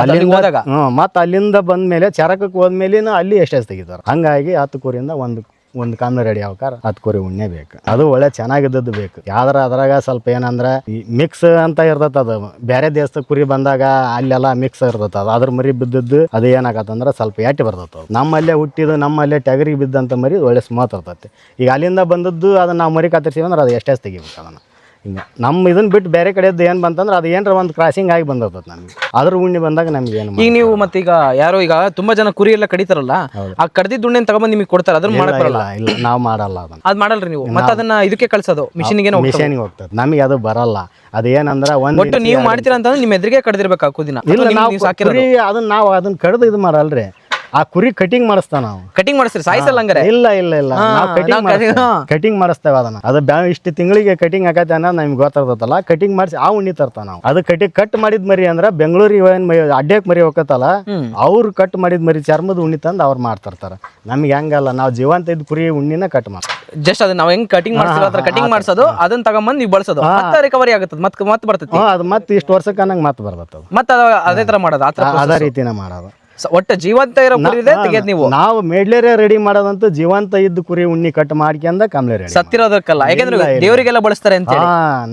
ಅಲ್ಲಿಗೆ ಹೋದಾಗ? ಹ್ಞೂ ಮತ್ತೆ ಅಲ್ಲಿಂದ ಬಂದ್ಮೇಲೆ ಚರಕಕ್ಕೆ ಹೋದ್ಮೇಲೆ ಅಲ್ಲಿ ಎಷ್ಟು ತೆಗಿತಾರೆ. ಹಂಗಾಗಿ ಹತ್ತು ಕುರಿಯಿಂದ ಒಂದು ಒಂದು ಕಾಮೆ ರೆಡಿ ಆಗ್ಬೇಕಾರ. ಹತ್ತು ಕುರಿ ಉಣ್ಣೆ ಬೇಕು. ಅದು ಒಳ್ಳೆ ಚೆನ್ನಾಗಿದ್ದದ್ದು ಬೇಕು. ಯಾವ್ದಾರ ಅದ್ರಾಗ ಸ್ವಲ್ಪ ಏನಂದ್ರೆ ಈ ಮಿಕ್ಸ್ ಅಂತ ಇರ್ತದ ಅದು. ಬೇರೆ ದೇಶದ ಕುರಿ ಬಂದಾಗ ಅಲ್ಲೆಲ್ಲ ಮಿಕ್ಸ್ ಇರ್ತದ ಅದು. ಅದ್ರ ಮರಿ ಬಿದ್ದದ್ದು ಅದು ಏನಾಗತ್ತಂದ್ರೆ ಸ್ವಲ್ಪ ಎಟ್ಟಿ ಬರ್ತದ ನಮ್ಮಲ್ಲೇ ಹುಟ್ಟಿದ್ದು ನಮ್ಮಲ್ಲೇ ಟಗರಿಗೆ ಬಿದ್ದಂತ ಮರಿ ಒಳ್ಳೆ ಸ್ಮಾತ್ ಇರ್ತೈತಿ. ಈಗ ಅಲ್ಲಿಂದ ಬಂದದ್ದು ಅದನ್ನ ನಾವು ಮರಿ ಕತ್ತರಿಸಿವಿ ಅಂದ್ರೆ ಅದು ಎಷ್ಟೆಷ್ಟು ತೆಗಿಬೇಕು ಅದನ್ನು. ಹಿಂಗೆ ನಮ್ಮ ಇದನ್ನ ಬಿಟ್ಟು ಬೇರೆ ಕಡೆದ್ದು ಏನು ಬಂತಂದ್ರೆ ಅದು ಏನರ ಒಂದು ಕ್ರಾಸಿಂಗ್ ಆಗಿ ಬಂದಿರ್ತದೆ ನಮಗೆ. ಅದ್ರ ಉಣ್ಣಿ ಬಂದಾಗ ನಮ್ಗೆ ಏನು ಈಗ ನೀವು ಮತ್ತೀಗ ಯಾರೋ ಈಗ ತುಂಬಾ ಜನ ಕುರಿ ಎಲ್ಲ ಕಡಿತಾರಲ್ಲ ಆ ಕಡ್ದಿದ್ದ ಉಣ್ಣೆನ ತಗೊಂಡ್ ನಿಮಗೆ ಕೊಡ್ತಾರೆ ಅದನ್ನ ಮಾಡಕ್ ಬರಲ್ಲ? ಇಲ್ಲ ನಾವು ಮಾಡಲ್ಲ ಅದನ್ನ. ಅದ್ ಮಾಡಲ್ರಿ ನೀವು. ಮತ್ತೆ ಅದನ್ನ ಇದಕ್ಕೆ ಕಳ್ಸೋದು ಮಿಷಿನ್ಗೆ ಮಿಷನ್ಗೆ ಹೋಗ್ತದೆ. ನಮಗೆ ಅದು ಬರಲ್ಲ. ಅದು ಏನಂದ್ರೆ ಒಂದು ಒಟ್ಟು ನೀವು ಮಾಡ್ತೀರಾ ಅಂತಂದ್ರೆ ನಿಮ್ಮ ಎದುರಿಗೆ ಕಡ್ದಿರ್ಬೇಕು ಆ ಕುದಿನ. ಇಲ್ಲ ನಾವು ಕುರಿ ಅದನ್ನ ನಾವು ಅದನ್ನ ಕಡ್ದು ಇದು ಮಾಡಲ್ರಿ. ಆ ಕುರಿ ಕಟಿಂಗ್ ಮಾಡಿಸ್ತಾವ ನಾವು. ಕಟಿಂಗ್ ಮಾಡಿಸ್ರಿ ಸಾಯಿಸಲ್ಲ ಹಂಗಾರೆ? ಇಲ್ಲ ಇಲ್ಲ ಇಲ್ಲ. ನಾವು ಕಟಿಂಗ್ ನಾವ್ cutting- ಹಾ. ಕಟಿಂಗ್ ಮಾಡಿಸ್ತೇವೆ ಅದನ್ನ. ಅದು ಬ್ಯಾ ಇಷ್ಟು ತಿಂಗಳಿಗೆ ಕಟಿಂಗ್ ಆಗತ್ತೆ ಅನ್ನೋದು ನಮ್ಗೆ ಗೊತ್ತಾಗ್ತದಲ್ಲ ಕಟಿಂಗ್ ಮಾಡಿಸಿ ಆ ಉಣ್ಣಿ ತರ್ತಾವ ನಾವು. ಅದು ಕಟಿಂಗ್ ಕಟ್ ಮಾಡಿದ ಮರಿ ಅಂದ್ರೆ ಬೆಂಗಳೂರಿಗೆ ಏನು ಅಡ್ಡಕ್ಕೆ ಮರಿ ಹೋಗತ್ತಲ್ಲ ಹ್ಮ್. ಅವ್ರು ಕಟ್ ಮಾಡಿದ ಮರಿ ಚರ್ಮದ ಉಣ್ಣಿ ತಂದು ಅವ್ರು ಮಾಡ್ತಿರ್ತಾರೆ. ನಮ್ಗೆ ಹೆಂಗಲ್ಲ ನಾವು ಜೀವಂತ ಇದ್ದ ಕುರಿ ಉಣ್ಣಿನ ಕಟ್ ಮಾಡ್ತೀವಿ ಜಸ್ಟ್ ಅದನ್ನ ನಾವ್ ಹೆಂಗ್ ಕಟಿಂಗ್ ಮಾಡ್ತೀವಿ ಅದ್ರ ಕಟಿಂಗ್ ಮಾಡ್ಸೋದು ಅದನ್ನ ತಗೊಂಬಂದ್ ನೀವು ಬಳಸೋದು. ಮತ್ತೆ ರಿಕವರಿ ಆಗುತ್ತದೆ ಮತ್ತೆ ಮತ್ತೆ ಬರ್ತೈತಿ. ಹ್ಞೂ ಅದು ಮತ್ತೆ ಇಷ್ಟು ವರ್ಷಕ್ಕೆ ಅನ್ನಂಗೆ ಮತ್ತೆ ಬರ್ತದೆ ಮತ್ತೆ ಅದು ಅದೇ ತರ ಮಾಡೋದು ಆ ತರ ಅದೇ ರೀತಿನ ಮಾಡೋದು. ಒಟ್ಟು ಜೀವಂತ ಇರೋ ಕುರಿ ಇದೆ ತೆಗೆದ್ ನೀವು. ನಾವು ಮೇಡ್ಲೇರೆ ರೆಡಿ ಮಾಡೋದಂತೂ ಜೀವಂತ ಇದ್ದ ಕುರಿ ಉಣ್ಣಿ ಕಟ್ ಮಾಡ್ಕೊಂಡ ಕಮ್ಲೆ ರೆಡಿ ಸತ್ತಿರೋದಕ್ಕಲ್ಲ. ಯಾಕಂದ್ರೆ ದೇವರಿಗೆಲ್ಲ ಬಳಸ್ತಾರೆ ಅಂತ ಹಾ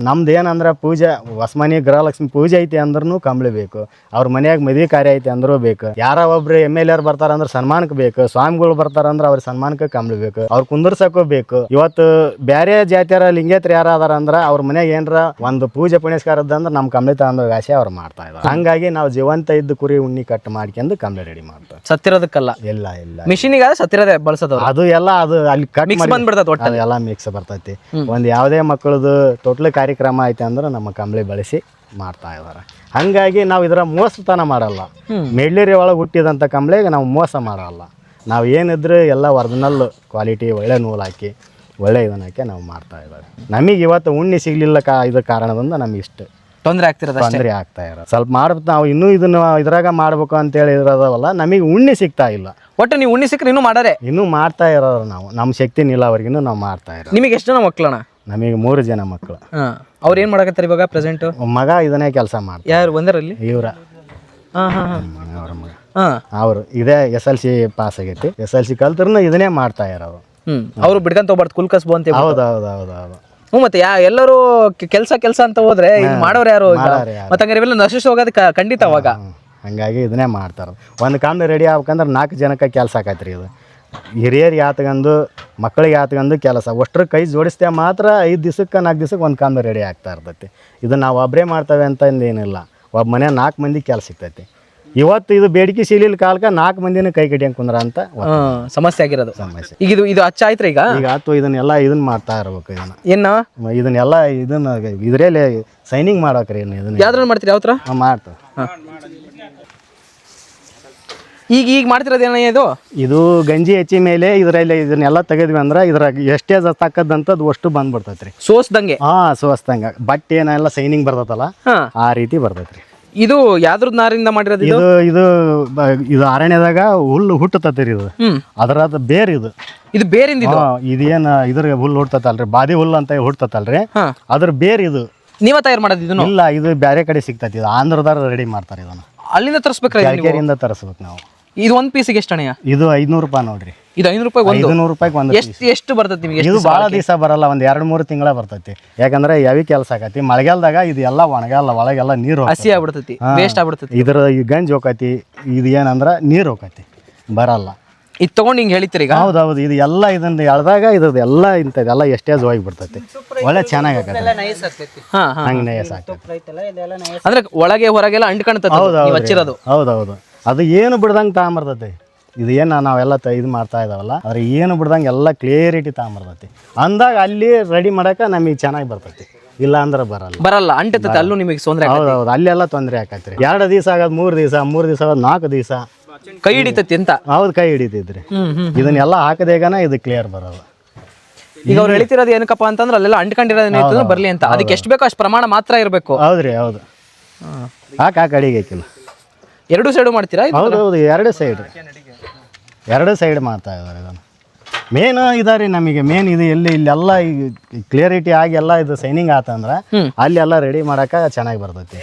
ನಮ್ದು ಏನಂದ್ರ ಪೂಜೆ ಹೊಸಮನಿ ಗೃಹಲಕ್ಷ್ಮಿ ಪೂಜೆ ಐತಿ ಅಂದ್ರೂ ಕಂಬಳಿ ಬೇಕು. ಅವ್ರ ಮನ್ಯಾಗ ಮದುವೆ ಕಾರ್ಯ ಐತಿ ಅಂದ್ರೂ ಬೇಕು. ಯಾರ ಒಬ್ರು ಎಂ ಎಲ್ ಎರ್ ಬರ್ತಾರ ಅಂದ್ರೆ ಸನ್ಮಾನಕ್ಕೆ ಬೇಕು. ಸ್ವಾಮಿಗಳು ಬರ್ತಾರ ಅಂದ್ರೆ ಅವ್ರ ಸನ್ಮಾನಕ್ಕೆ ಕಂಬಳಿ ಬೇಕು. ಅವ್ರ ಕುಂದರ್ಸಕ್ಕೂ ಬೇಕು. ಇವತ್ತು ಬೇರೆ ಜಾತಿಯರ ಲಿಂಗೇತ್ರ ಯಾರಾದಾರ ಅಂದ್ರೆ ಅವ್ರ ಮನ್ಯಾಗ ಏನ್ರ ಒಂದು ಪೂಜೆ ಪುಣಸ್ಕಾರದ್ದು ಅಂದ್ರೆ ನಮ್ಮ ಕಂಬಳಿ ತಗೊಂಡೋಗಿ ಆಸೆ ಅವ್ರು ಮಾಡ್ತಾ ಇದ್ದಾರೆ ಹಂಗಾಗಿ ನಾವು ಜೀವಂತ ಇದ್ದ ಕುರಿ ಉಣ್ಣಿ ಕಟ್ ಮಾಡ್ಕೊಂಡು ಕಂಬಳಿ ರೆಡಿ ಮಾಡ್ತಾರೆ ಸತ್ತಿರೋದಕ್ಕಲ್ಲ? ಎಲ್ಲ ಇಲ್ಲ ಮಿಷಿನಿಗೆ ಸತ್ತಿರೋದೇ ಬಳಸೋದು ಅದು ಎಲ್ಲ ಅದು ಅಲ್ಲಿ ಕಟ್ ಮಿಕ್ಸ್ ಬಂದ್ಬಿಡ್ತದೆ ಒಟ್ಟು. ಎಲ್ಲ ಮಿಕ್ಸ್ ಬರ್ತೈತಿ. ಒಂದು ಯಾವುದೇ ಮಕ್ಕಳದು ತೊಟ್ಲು ಕಾರ್ಯಕ್ರಮ ಐತೆ ಅಂದ್ರೆ ನಮ್ಮ ಕಂಬಳಿ ಬಳಸಿ ಮಾಡ್ತಾ ಇದ್ದಾರೆ ಹಂಗಾಗಿ ನಾವು ಇದರ ಮೋಸತನ ಮಾಡಲ್ಲ. ಮೆಡ್ಲೇರಿ ಒಳಗೆ ಹುಟ್ಟಿದಂಥ ಕಂಬಳಿಗೆ ನಾವು ಮೋಸ ಮಾಡಲ್ಲ. ನಾವು ಏನಿದ್ರೆ ಎಲ್ಲ ಒರಿಜಿನಲ್ ಕ್ವಾಲಿಟಿ ಒಳ್ಳೆ ನೂಲು ಹಾಕಿ ಒಳ್ಳೆ ಇದನ್ನ ಹಾಕಿ ನಾವು ಮಾಡ್ತಾ ಇದ್ದಾರೆ ನಮಗೆ ಇವತ್ತು ಉಣ್ಣಿ ಸಿಗಲಿಲ್ಲ ಕಾ ಇದ್ರ ಕಾರಣದಿಂದ ನಮ್ಗೆ ಇಷ್ಟು. ತೊಂದರೆ ಆಗ್ತಿರೋದು ಅಷ್ಟೇ. ತೊಂದರೆ ಆಗ್ತಾ ಇರೋದು. ಸ್ವಲ್ಪ ಮಾಡ್ಬೇಕು ನಾವು ಇನ್ನೂ ಇದನ್ನ ಇದ್ರಾಗ ಮಾಡ್ಬೇಕು ಅಂತೇಳಿ ಇರೋದವಲ್ಲ ನಮಗೆ ಉಣ್ಣಿ ಸಿಗ್ತಾ ಇಲ್ಲ. ಒಟ್ಟು ನೀವು ಉಣ್ಣಿ ಸಿಕ್ಕರೆ ಇನ್ನೂ ಮಾಡಾರೆ? ಇನ್ನೂ ಮಾಡ್ತಾ ಇರೋರು ನಾವು. ನಮ್ಮ ಶಕ್ತಿ ನಿಲ್ಲವರೆಗೂ ನಾವು ಮಾಡ್ತಾ ಇರೋ ನಿಮಗೆ ಎಷ್ಟು ಜನ ಮಕ್ಕಳಣ್ಣ ನಮಗೆ ಮೂರು ಜನ ಮಕ್ಕಳು ಹಾ. ಅವ್ರು ಏನು ಮಾಡಕತ್ತಾರೆ ಇವಾಗ ಪ್ರೆಸೆಂಟ್? ಮಗ ಇದನ್ನೇ ಕೆಲಸ ಮಾಡ್ತಾರೆ ಯಾರು ಒಂದರಲ್ಲಿ? ಇವರ. ಹಾ ಹಾ ಹಾ. ಅವ್ರ ಮಗ. ಹಾ. ಅವರು ಇದೇ ಎಸ್ ಎಲ್ ಸಿ ಪಾಸ್ ಆಗೈತಿ. ಎಸ್ ಎಲ್ ಸಿ ಕಲ್ತ್ರೂ ಇದನ್ನೇ ಮಾಡ್ತಾ ಇರೋದು. ಹ್ಮ್. ಅವರು ಬಿಡ್ಕಂತ ಹೋಗ್ಬಾರ್ದು ಕುಲ್ಕಸ್ ಬಂತ ಅಂತ. ಹೌದು ಹೌದು ಹೌದು ಹೌದು ಹ್ಞೂ ಮತ್ತೆ ಯಾ ಎಲ್ಲರೂ ಕೆಲಸ ಕೆಲಸ ಅಂತ ಹೋದ್ರೆ ಇದು ಮಾಡೋರು ಯಾರು ಈಗ? ಮಾಡೋರು ಯಾರು? ಮತ್ತೆ ಹಂಗಾರೆ ಇವೆಲ್ಲ ನಶಿಸಿ ಹೋಗೋದು ಕ- ಖಂಡಿತ ಅವಾಗ. ಹಂಗಾಗಿ ಇದನ್ನೇ ಮಾಡ್ತಾರೆ ಒಂದು ಕಾಮ್ನ ರೆಡಿ ಆಗ್ಬೇಕಂದ್ರೆ ನಾಲ್ಕು ಜನಕ್ಕೆ ಕೆಲಸ ಆಕೈತ್ರಿ ಇದು. ಹಿರಿಯರಿಗೆ ಯಾತಗೊಂದು ಮಕ್ಕಳಿಗೆ ಆತಗಂದು ಕೆಲಸ. ಒಷ್ಟ್ರ ಕೈ ಜೋಡಿಸ್ತೇ ಮಾತ್ರ ಐದು ದಿವಸಕ್ಕೆ ನಾಲ್ಕು ದಿವ್ಸಕ್ಕೆ ಒಂದು ಕಾಮ್ನ ರೆಡಿ ಆಗ್ತಾ ಇರ್ತೈತಿ. ಇದು ನಾವು ಒಬ್ಬರೇ ಮಾಡ್ತೇವೆ ಅಂತ ಏನಿಲ್ಲ ಒಬ್ಬ ಮನೆ ನಾಲ್ಕು ಮಂದಿ ಕೆಲಸ ಸಿಗ್ತೈತಿ. ಇವತ್ತು ಇದು ಬೇಡಿಕೆ ಸೀಲಿಲ್ ಕಾಲಕ ನಾಲ್ಕು ಮಂದಿನ ಕೈ ಕಟ್ಟಿಯಂಗೆ ಕುಂದ್ರ ಅಂತ ಒಂದು ಸಮಸ್ಯೆ ಆಗಿರೋದು. ಸಮಸ್ಯೆ. ಈಗ ಇದು ಇದು ಹಚ್ಚ ಆಯ್ತ್ರಿ ಈಗ? ಈಗ ಆತು ಇದನ್ನೆಲ್ಲ ಇದನ್ನ ಮಾಡ್ತಾ ಇರ್ಬೇಕು ಇದನ್ನ. ಏನ? ಇದನ್ನೆಲ್ಲ ಇದನ್ನ ಇದ್ರಲ್ಲಿ ಸೈನಿಂಗ್ ಮಾಡ್ಬೇಕ್ರಿ ಇದನ್ನ ಇದನ್ನ. ಯಾವ್ದ್ರಲ್ಲಿ ಮಾಡ್ತೀರಿ ಯಾವ ಥರ ಹಾ, ಮಾಡ್ತೇವೆ. ಈಗ ಈಗ ಮಾಡ್ತಿರೋದು ಏನ ಇದು? ಇದು ಗಂಜಿ ಹೆಚ್ಚಿ ಮೇಲೆ ಇದರಲ್ಲಿ ಇದನ್ನೆಲ್ಲ ತೆಗೆದ್ವಿ ಅಂದ್ರೆ ಇದ್ರಾಗ ಎಷ್ಟೇ ತಕ್ಕದಂಥದ್ದು ಅಷ್ಟು ಬಂದ್ಬಿಡ್ತೈತ್ರಿ. ಸೋಸ್ದಂಗೆ? ಹಾ ಸೋಸ್ತಂಗ ಬಟ್ಟೆ ಏನೆಲ್ಲ ಸೈನಿಂಗ್ ಬರ್ತೈತಲ್ಲ ಹಾ. ಆ ರೀತಿ ಬರ್ತೈತ್ರಿ. ಇದು ಯಾವ್ದ್ರದ್ ನಾರಿಂದ ಮಾಡಿರೋದು ಇದು? ಇದು ಇದು ಬ- ಇದು ಅರಣ್ಯದಾಗ ಹುಲ್ಲು ಹುಟ್ಟತೈತ್ರಿ ಇದು. ಅದರದ ಬೇರ್ ಇದು. ಇದು ಬೇರಿಂದ ಇದು? ಹಾ, ಇದೇನ್ ಇದ್ರ ಹುಲ್ಲು ಹುಟ್ಟತಲ್ರಿ ಬಾದಿ ಹುಲ್ಲು ಅಂತ ಹುಟ್ಟತಲ್ರಿ ಹಾ. ಅದ್ರ ಬೇರ್ ಇದು. ನೀವ ತಯಾರು ಮಾಡೋದು ಇದನ್ನು? ಇಲ್ಲ ಇದು ಬೇರೆ ಕಡೆ ಸಿಗ್ತೈತಿ. ಇದು ಆಂಧ್ರದಾರ ರೆಡಿ ಮಾಡ್ತಾರೆ ಇದನ್ನ. ಅಲ್ಲಿಂದ ತರಿಸ್ಬೇಕು ತರಿಸ್ಬೇಕು ನಾವು. ಇದು ಒಂದ್ ಪೀಸಿಗೆ ಎಷ್ಟು ಅಣ್ಣಯ್ಯ ಇದು ಐದ್ನೂರು ರೂಪಾಯಿ ನೋಡ್ರಿ. ಇದು ಐನೂರು ರೂಪಾಯಿ ಒಂದು. ಐದುನೂರು ರೂಪಾಯಿಗೆ ಒಂದು ಎಷ್ಟು ಎಷ್ಟು ಬರ್ತದೆ ನಿಮಗೆ ಇದು ಭಾಳ ದಿವಸ ಬರಲ್ಲ ಒಂದು ಎರಡು ಮೂರು ತಿಂಗಳ ಬರ್ತೈತಿ. ಯಾಕಂದ್ರೆ ಯಾವಿ ಕೆಲಸ ಆಗತಿ. ಮಳೆಗಾಲದಾಗ ಇದು ಎಲ್ಲ ಒಣಗಲ್ಲ ಒಳಗೆಲ್ಲ ನೀರು ಹಸಿ ಆಗ್ಬಿಡ್ತೈತಿ ವೇಸ್ಟ್ ಆಗ್ಬಿಡ್ತೈತಿ. ಇದ್ರ ಈ ಗಂಜ್ ಹೋಗತಿ ಇದು ಏನಂದ್ರ ನೀರು ಹೋಗತಿ ಬರಲ್ಲ. ಇದು ತಗೊಂಡು ಹಿಂಗೆ ಹೇಳಿತ್ತೀರಿ ಈಗ? ಹೌದೌದು ಇದು ಎಲ್ಲ ಇದನ್ನ ಎಳ್ದಾಗ ಇದ್ರದ್ದು ಎಲ್ಲ ಇಂಥದ್ದೆಲ್ಲ ಎಷ್ಟೇಜ್ ಹೋಗಿ ಬಿಡ್ತೈತಿ ಒಳ್ಳೆ ಚೆನ್ನಾಗಿ ಆಗತ್ತೆ. ಹಾ ಹಾ ಹಂಗೆ ನೈಸ್ ಆಗ್ತೈತಿ. ಅಂದ್ರೆ ಒಳಗೆ ಹೊರಗೆಲ್ಲ ಅಂಟ್ಕೊಂಡ್ತೈತಿ ಹೌದು ಹೌದು ಹೌದು ಹೌದು ಅದು ಏನು ಬಿಡ್ದಂಗೆ ತಗೊಂಬರ್ತೈತಿ. ಇದು ಏನು ನಾವೆಲ್ಲ ತ ಇದು ಮಾಡ್ತಾ ಇದಾವಲ್ಲ ಅದ್ರ ಏನು ಬಿಡ್ದಂಗೆ ಎಲ್ಲ ಕ್ಲಿಯರಿಟಿ ತಗೊಂಬರ್ತೈತಿ. ಅಂದಾಗ ಅಲ್ಲಿ ರೆಡಿ ಮಾಡೋಕೆ ನಮಗೆ ಚೆನ್ನಾಗಿ ಬರ್ತೈತಿ. ಇಲ್ಲ ಅಂದ್ರೆ ಬರಲ್ಲ. ಬರಲ್ಲ ಅಂಟತೈತೆ ಅಲ್ಲೂ ನಿಮಗೆ ತೊಂದರೆ ಹೌದೌದು ಅಲ್ಲೆಲ್ಲ ತೊಂದರೆ ಆಕತ್ರಿ ಎರಡು ದಿವಸ ಆಗೋದು ಮೂರು ದಿವಸ ಮೂರು ದಿವಸ ಆಗೋದು ನಾಲ್ಕು ದಿವಸ. ಕೈ ಹಿಡಿತೈತಿ ಅಂತ ಹೌದು ಕೈ ಹಿಡಿತೈತ್ರಿ. ಹ್ಮ್ ಇದನ್ನೆಲ್ಲ ಹಾಕದೇಗನ ಇದು ಕ್ಲಿಯರ್ ಬರೋದು ಈಗ ಅವ್ರು ಹೇಳ್ತಿರೋದು ಏನಕ್ಕಪ್ಪ ಅಂತಂದ್ರೆ ಅಲ್ಲೆಲ್ಲ ಅಂಟ್ಕೊಂಡಿರೋದು ಬರಲಿ ಬರ್ಲಿ ಅಂತ. ಅದಕ್ಕೆ ಎಷ್ಟು ಬೇಕೋ ಅಷ್ಟು ಪ್ರಮಾಣ ಮಾತ್ರ ಇರಬೇಕು. ಹೌದ್ರಿ ಹೌದು. ಹಾಕಿ ಹಾಕಿ ಅಡಿಗೆ ಹಾಕಿಲ್ಲ ಎರಡು ಸೈಡು ಮಾಡ್ತೀರಾ? ಹೌದು ಹೌದು ಎರಡು ಸೈಡ್ ಎರಡು ಸೈಡ್ ಮಾಡ್ತಾ ಇದ್ದಾರೆ ಇದನ್ನು. ಮೇನ್ ಇದಾರೆ ನಮಗೆ ಮೇನ್ ಇದು ಎಲ್ಲಿ ಇಲ್ಲೆಲ್ಲ ಕ್ಲಿಯರಿಟಿ ಆಗಿ ಎಲ್ಲ ಇದು ಸೈನಿಂಗ್ ಆತಂದ್ರೆ ಅಲ್ಲೆಲ್ಲ ರೆಡಿ ಮಾಡಕ್ಕೆ ಚೆನ್ನಾಗಿ ಬರ್ತೈತಿ.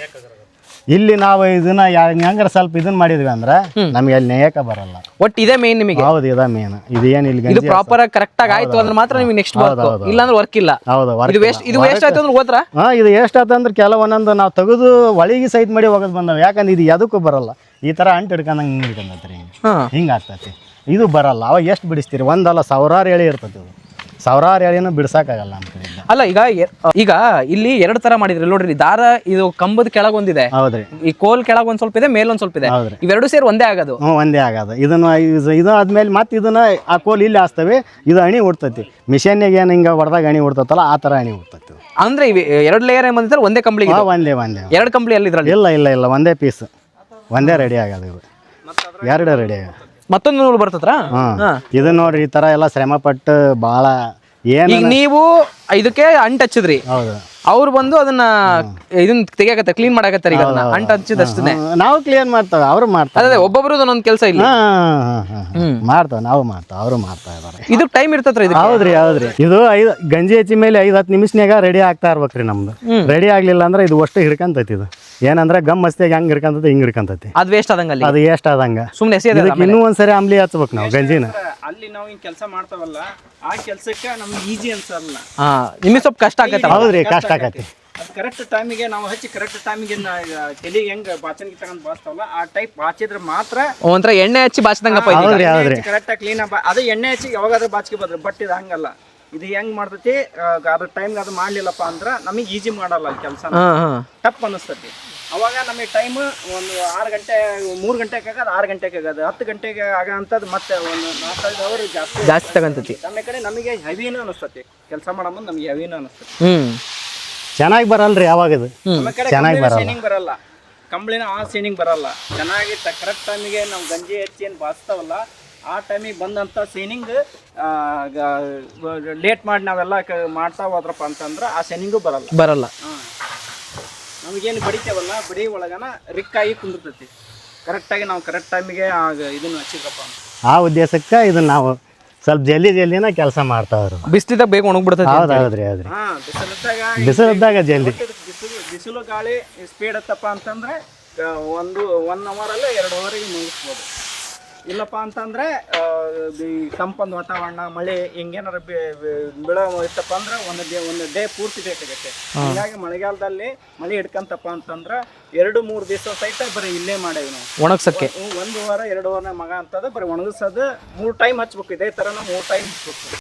ಇಲ್ಲಿ ನಾವು ಇದನ್ನ ಹೆಂಗಾರ ಸ್ವಲ್ಪ ಇದನ್ನ ಮಾಡಿದ್ವಿ ಅಂದ್ರೆ ನಮಗೆ ಅಲ್ಲಿ ನೇಯಕ ಬರಲ್ಲ. ಒಟ್ಟು ಇದೇ ಮೇನ್ ನಿಮಗೆ? ಹೌದು ಇದ ಮೇನ್ ಇದು ಏನ್ ಇಲ್ಲಿ ಇದು ಪ್ರಾಪರ್ ಆಗಿ ಕರೆಕ್ಟ್ ಆಗಿ ಆಯ್ತು ಅಂದ್ರೆ ಮಾತ್ರ ನಿಮ್ಗೆ ನೆಕ್ಸ್ಟ್ ವರ್ಕ್ ಇಲ್ಲ ಅಂದ್ರೆ ವರ್ಕ್ ಇಲ್ಲ. ಹೌದು ಇದು ವೇಸ್ಟ್ ಇದು ವೇಸ್ಟ್ ಆಯ್ತು ಅಂದ್ರೆ ಹೋದ್ರ? ಹಾ ಇದು ಅಂದ್ರೆ ಕೆಲವೊಂದೊಂದು ನಾವು ತೆಗೆದು ಒಳಗೆ ಸೈಟ್ ಮಾಡಿ ಹೋಗೋದು ಬಂದವು. ಯಾಕಂದ್ರೆ ಇದು ಎದಕ್ಕೂ ಬರಲ್ಲ. ಈ ತರ ಅಂಟು ಹಿಡ್ಕೊಂಡಂಗೆ ಹಿಂಗೆ ಹಿಡ್ಕೊಂಡೈತ್ರಿ ಹಿಂಗೆ. ಹಿಂಗೆ ಆಗ್ತೈತಿ. ಇದು ಬರಲ್ಲ. ಅವಾಗ ಎಷ್ಟು ಬಿಡಿಸ್ತೀರಿ? ಒಂದಲ್ಲ ಸಾವಿರಾರು ಎಳೆ ಇರ್ತದೆ ಇದು ಸಾವಿರಾರು ಎಳೆನೂ ಬಿಡ್ಸಕ್ಕಾಗಲ್ಲ ನಮ್ಮ ಕಡೆಯಿಂದ ಅಲ್ಲ ಈಗ ಎ- ಈಗ ಇಲ್ಲಿ ಎರಡು ತರ ಮಾಡಿದ್ರಿ ನೋಡ್ರಿ ದಾರ ಇದು ಕಂಬದ ಕೆಳಗ್ ಒಂದಿದೆ ಹೌದ್ರಿ. ಈ ಕೋಲ್ ಕೆಳಗ್ ಒಂದ್ ಸ್ವಲ್ಪ ಇದೆ ಮೇಲೊಂದ್ ಸ್ವಲ್ಪ ಇದೆ. ಹೌದ್ರಿ. ಇವೆರಡು ಸೇರಿ ಒಂದೇ ಆಗೋದು. ಹ್ಞೂ ಒಂದೇ ಆಗೋದು. ಇದನ್ನು ಇದು ಇದು ಆದ್ಮೇಲೆ ಮತ್ತೆ ಇದನ್ನ ಆ ಕೋಲ್ ಇಲ್ಲಿ ಹಾಸ್ತೇವೆ ಇದು ಅಣಿ ಉಡ್ತೈತಿ. ಮಿಷನ್ಗೆ ಏನು ಹಿಂಗೆ ಹೊಡೆದಾಗ ಅಣಿ ಉಡ್ತೈತಲ್ಲ ಆ ಥರ ಅಣಿ ಉಡ್ತೈತಿ ಇದು. ಅಂದ್ರೆ ಇವೆ ಎರಡು ಲೇಯರ್ ಏನ್ ಬಂದಿದ್ರೆ ಒಂದೇ ಕಂಬಳಿ ಹಾ, ಒಂದೇ ಒಂದೇ. ಎರಡು ಕಂಬಳಿ ಅಲ್ಲಿ ಇದ್ರಲ್ಲಿ? ಇಲ್ಲ ಇಲ್ಲ ಇಲ್ಲ ಒಂದೇ ಪೀಸ್ ಒಂದೇ ರೆಡಿ ಆಗೋದು ಇದು. ಎರಡು ರೆಡಿ ಆಗದ? ಮತ್ತೊಂದು ನೂಲು ಬರ್ತತ್ರ ಇದನ್ನ ಇದು ನೋಡ್ರಿ ಈ ತರ ಎಲ್ಲ ಶ್ರಮ ಪಟ್ಟು ಬಾಳ ಏನು ಈಗ ನೀವು ಇದಕ್ಕೆ ಅಂಟ್ ಹಚ್ಚಿದ್ರಿ. ಹೌದು. ಅವ್ರು ಬಂದು ಅದನ್ನ ಇದನ್ನ ತೆಗಿಯಕತ್ತೆ ಕ್ಲೀನ್ ಮಾಡಕತ್ತಾರೆ ಈಗ ಅದನ್ನ. ಅಂಟ್ ಹಚ್ಚಿದಷ್ಟೇ ನಾವು ಕ್ಲಿಯರ್ ಮಾಡ್ತಾವೆ ಅವ್ರು ಮಾಡ್ತಾರೆ. ಅದೇ ಒಬ್ಬೊಬ್ರು ಒಂದೊಂದು ಕೆಲಸ ಇಲ್ಲ. ಮಾಡ್ತಾವೆ ನಾವು ಮಾಡ್ತಾವ ಅವರು ಮಾಡ್ತಾ ಇದಾರೆ. ಇದು ಟೈಮ್ ಇರ್ತತ್ರ ಇದು ಹೌದ್ರಿ ಹೌದ್ರಿ. ಇದು ಐದು ಗಂಜಿ ಹಚ್ಚಿ ಮೇಲೆ ಐದ್ ಹತ್ತು ನಿಮಿಷನ್ಯಾಗ ರೆಡಿ ಆಗ್ತಾ ಇರ್ಬೇಕ್ರಿ ನಮ್ದು. ರೆಡಿ ಆಗ್ಲಿಲ್ಲ ಅಂದ್ರೆ ಇದು ಅಷ್ಟು ಹಿಡ್ಕಂತೈತಿ ಇದು. ಏನಂದ್ರೆ ಗಮ್ ಮಸ್ತಿಯಾಗಿ ಹೆಂಗ್ ಇರ್ಕಂತ ಹಿಂಗ್ ಇರ್ಕಂತತಿ ಅದು ವೇಸ್ಟ್ ಆದಂಗ ಅಲ್ಲಿ? ಅದು ಎಷ್ಟು ಆದಂಗ. ಸುಮ್ನೆ ಇದಕ್ಕೆ ಇನ್ನೂ ಒಂದ್ಸರಿ ಆಮ್ಲಿ ಹಚ್ಬೇಕು ನಾವು ಗಂಜಿನ. ಅಲ್ಲಿ ನಾವು ಹಿಂಗ್ ಕೆಲಸ ಮಾಡ್ತಾವಲ್ಲ ಆ ಕೆಲ್ಸಕ್ಕೆ ನಮ್ಗೆ ಈಜಿ ಅನ್ಸಲ್ಲ. ಹಾ ನಿಮಗೆ ಸ್ವಲ್ಪ ಕಷ್ಟ ಆಗತ್ತೆ ಹೌದ್ರಿ ಕಷ್ಟ ಆಗತ್ತೆ. ಅದು ಕರೆಕ್ಟ್ ಟೈಮಿಗೆ ನಾವು ಹಚ್ಚಿ ಕರೆಕ್ಟ್ ಟೈಮಿಗೆ ತಲೆಗೆ ಹೆಂಗ್ ಬಾಚನ್ ತಗೊಂಡ್ ಬಾಚ್ತಾವಲ್ಲ ಆ ಟೈಪ್ ಬಾಚಿದ್ರೆ ಮಾತ್ರ ಒಂಥರ ಎಣ್ಣೆ ಹಚ್ಚಿ ಬಾಚ್ದಂಗಪ್ಪ ಇದು ಹೌದ್ರಿ ಹೌದ್ರಿ. ಕರೆಕ್ಟ್ ಆಗಿ ಕ್ಲೀನ್ ಅದೇ ಎಣ್ಣೆ ಹಚ್ಚಿ ಯಾವಾಗಾದ್ರೂ ಬಾಚಿಗೆ ಬದ್ರಿ ಬಟ್ ಇದು ಹಂಗಲ್ಲ. ಇದು ಹೆಂಗ್ ಮಾಡ್ತೈತಿ ಆ, ಅದ್ರ ಟೈಮ್ಗೆ ಅದು ಮಾಡ್ಲಿಲ್ಲಪ್ಪ ಅಂದ್ರ ನಮಗೆ ಈಜಿ ಮಾಡಲ್ಲ ಕೆಲಸ ಹಾ ಹಾ. ಟಪ್ ಅನಿಸ್ತತಿ. ಅವಾಗ ನಮಗೆ ಟೈಮ್ ಒಂದು ಆರು ಗಂಟೆ ಮೂರು ಗಂಟೆಗೆ ಆಗೋದು ಆರು ಗಂಟೆಗೆ ಆಗೋದು ಹತ್ತು ಗಂಟೆಗೆ ಆಗೋಂಥದ್ದು ಮತ್ತೆ ಒಂದು ನಾಲ್ಕೈದು ಅವರ್ ಜಾಸ್ತಿ ಜಾಸ್ತಿ ತಗಂತತಿ. ನಮ್ಮ ಕಡೆ ನಮಗೆ ಹೆವಿನೂ ಅನಿಸ್ತತಿ. ಕೆಲಸ ಮಾಡೋ ಮುಂದೆ ನಮಗೆ ಹೆವಿನೂ ಅನಿಸ್ತತಿ. ಹ್ಮ್. ಚೆನ್ನಾಗಿ ಬರಲ್ರಿ ಯಾವಾಗ ಇದು? ನಮ್ಮ ಕಡೆ ಚೆನ್ನಾಗಿ ಬರಲ್ಲ. ಬರಲ್ಲ. ಕಂಬಳಿನ ಆ ಸೀನಿಂಗ್ ಬರಲ್ಲ. ಚೆನ್ನಾಗಿ ಕರೆಕ್ಟ್ ಟೈಮಿಗೆ ನಾವು ಗಂಜಿ ಹೆಚ್ಚಿ ಏನು ಬಾಸ್ತಾವಲ್ಲ ಆ ಟೈಮಿಗೆ ಬಂದಂಥ ಸೀನಿಂಗ್ ಲೇಟ್ ಮಾಡಿ ನಾವೆಲ್ಲ ಮಾಡ್ತಾ ಹೋದ್ರಪ್ಪ ಅಂತಂದ್ರೆ ಆ ಸೀನಿಂಗು ಬರಲ್ಲ. ಬರಲ್ಲ. ಹಾಂ. ನಮಗೇನು ಬಡಿತೇವಲ್ಲ ಬಡಿ ಒಳಗನ ರಿಕ್ಕಾಗಿ ಕುಂದಿರ್ತೈತಿ. ಕರೆಕ್ಟಾಗಿ ನಾವು ಕರೆಕ್ಟ್ ಟೈಮಿಗೆ ಇದನ್ನು ಹಚ್ಚಿದ್ರಪ್ಪ ಆ ಉದ್ದೇಶಕ್ಕೆ ಇದನ್ನ ನಾವು ಸ್ವಲ್ಪ ಜಲ್ದಿ ಜಲ್ದಿನ ಕೆಲಸ ಮಾಡ್ತಾವ್ರು ಬಿಸ್ಲಿದಾಗ ಬೇಗ ಒಣಗ್ಬಿಡ್ತೈತಿ ಹೌದು ಹೌದ್ರಿ ಹೌದ್ರಿ. ಹಾಂ ಬಿಸಿಲಿದ್ದಾಗ ಬಿಸಿಲಿದ್ದಾಗ ಜಲ್ದಿ. ಬಿಸಿಲು ಬಿಸಿಲು ಗಾಳಿ ಸ್ಪೀಡ್ ಹತ್ತಪ್ಪ ಅಂತಂದ್ರೆ ಒಂದು ಒನ್ ಅವರಲ್ಲಿ ಎರಡು ಅವರಿಗೆ ಮುಗಿಸ್ಬೋದು. ಇಲ್ಲಪ್ಪ ಅಂತಂದ್ರೆ ಈ ತಂಪೊಂದು ವಾತಾವರಣ ಮಳೆ ಹಿಂಗೇನಾರ ಬೀಳೋ ಇತ್ತಪ್ಪ ಅಂದ್ರೆ ಒಂದು ಡೇ ಒಂದು ಡೇ ಪೂರ್ತಿ ಬೇಕಾಗತ್ತೆ ಹೀಗಾಗಿ ಮಳೆಗಾಲದಲ್ಲಿ ಮಳೆ ಹಿಡ್ಕಂತಪ್ಪ ಅಂತಂದ್ರೆ ಎರಡು ಮೂರು ದಿವಸ ಸಹಿತ ಬರೀ ಇಲ್ಲೇ ಮಾಡೇವಿ ನಾವು. ಒಣಗ್ಸಕ್ಕೆ? ಒಂದು ವಾರ ಎರಡು ವಾರ ಮಗ ಅಂತದ ಬರೀ ಒಣಗಿಸೋದು ಮೂರು ಟೈಮ್ ಹಚ್ಬೇಕು. ಇದೇ ಥರನ ಮೂರು ಟೈಮ್ ಹಚ್ಬೇಕು.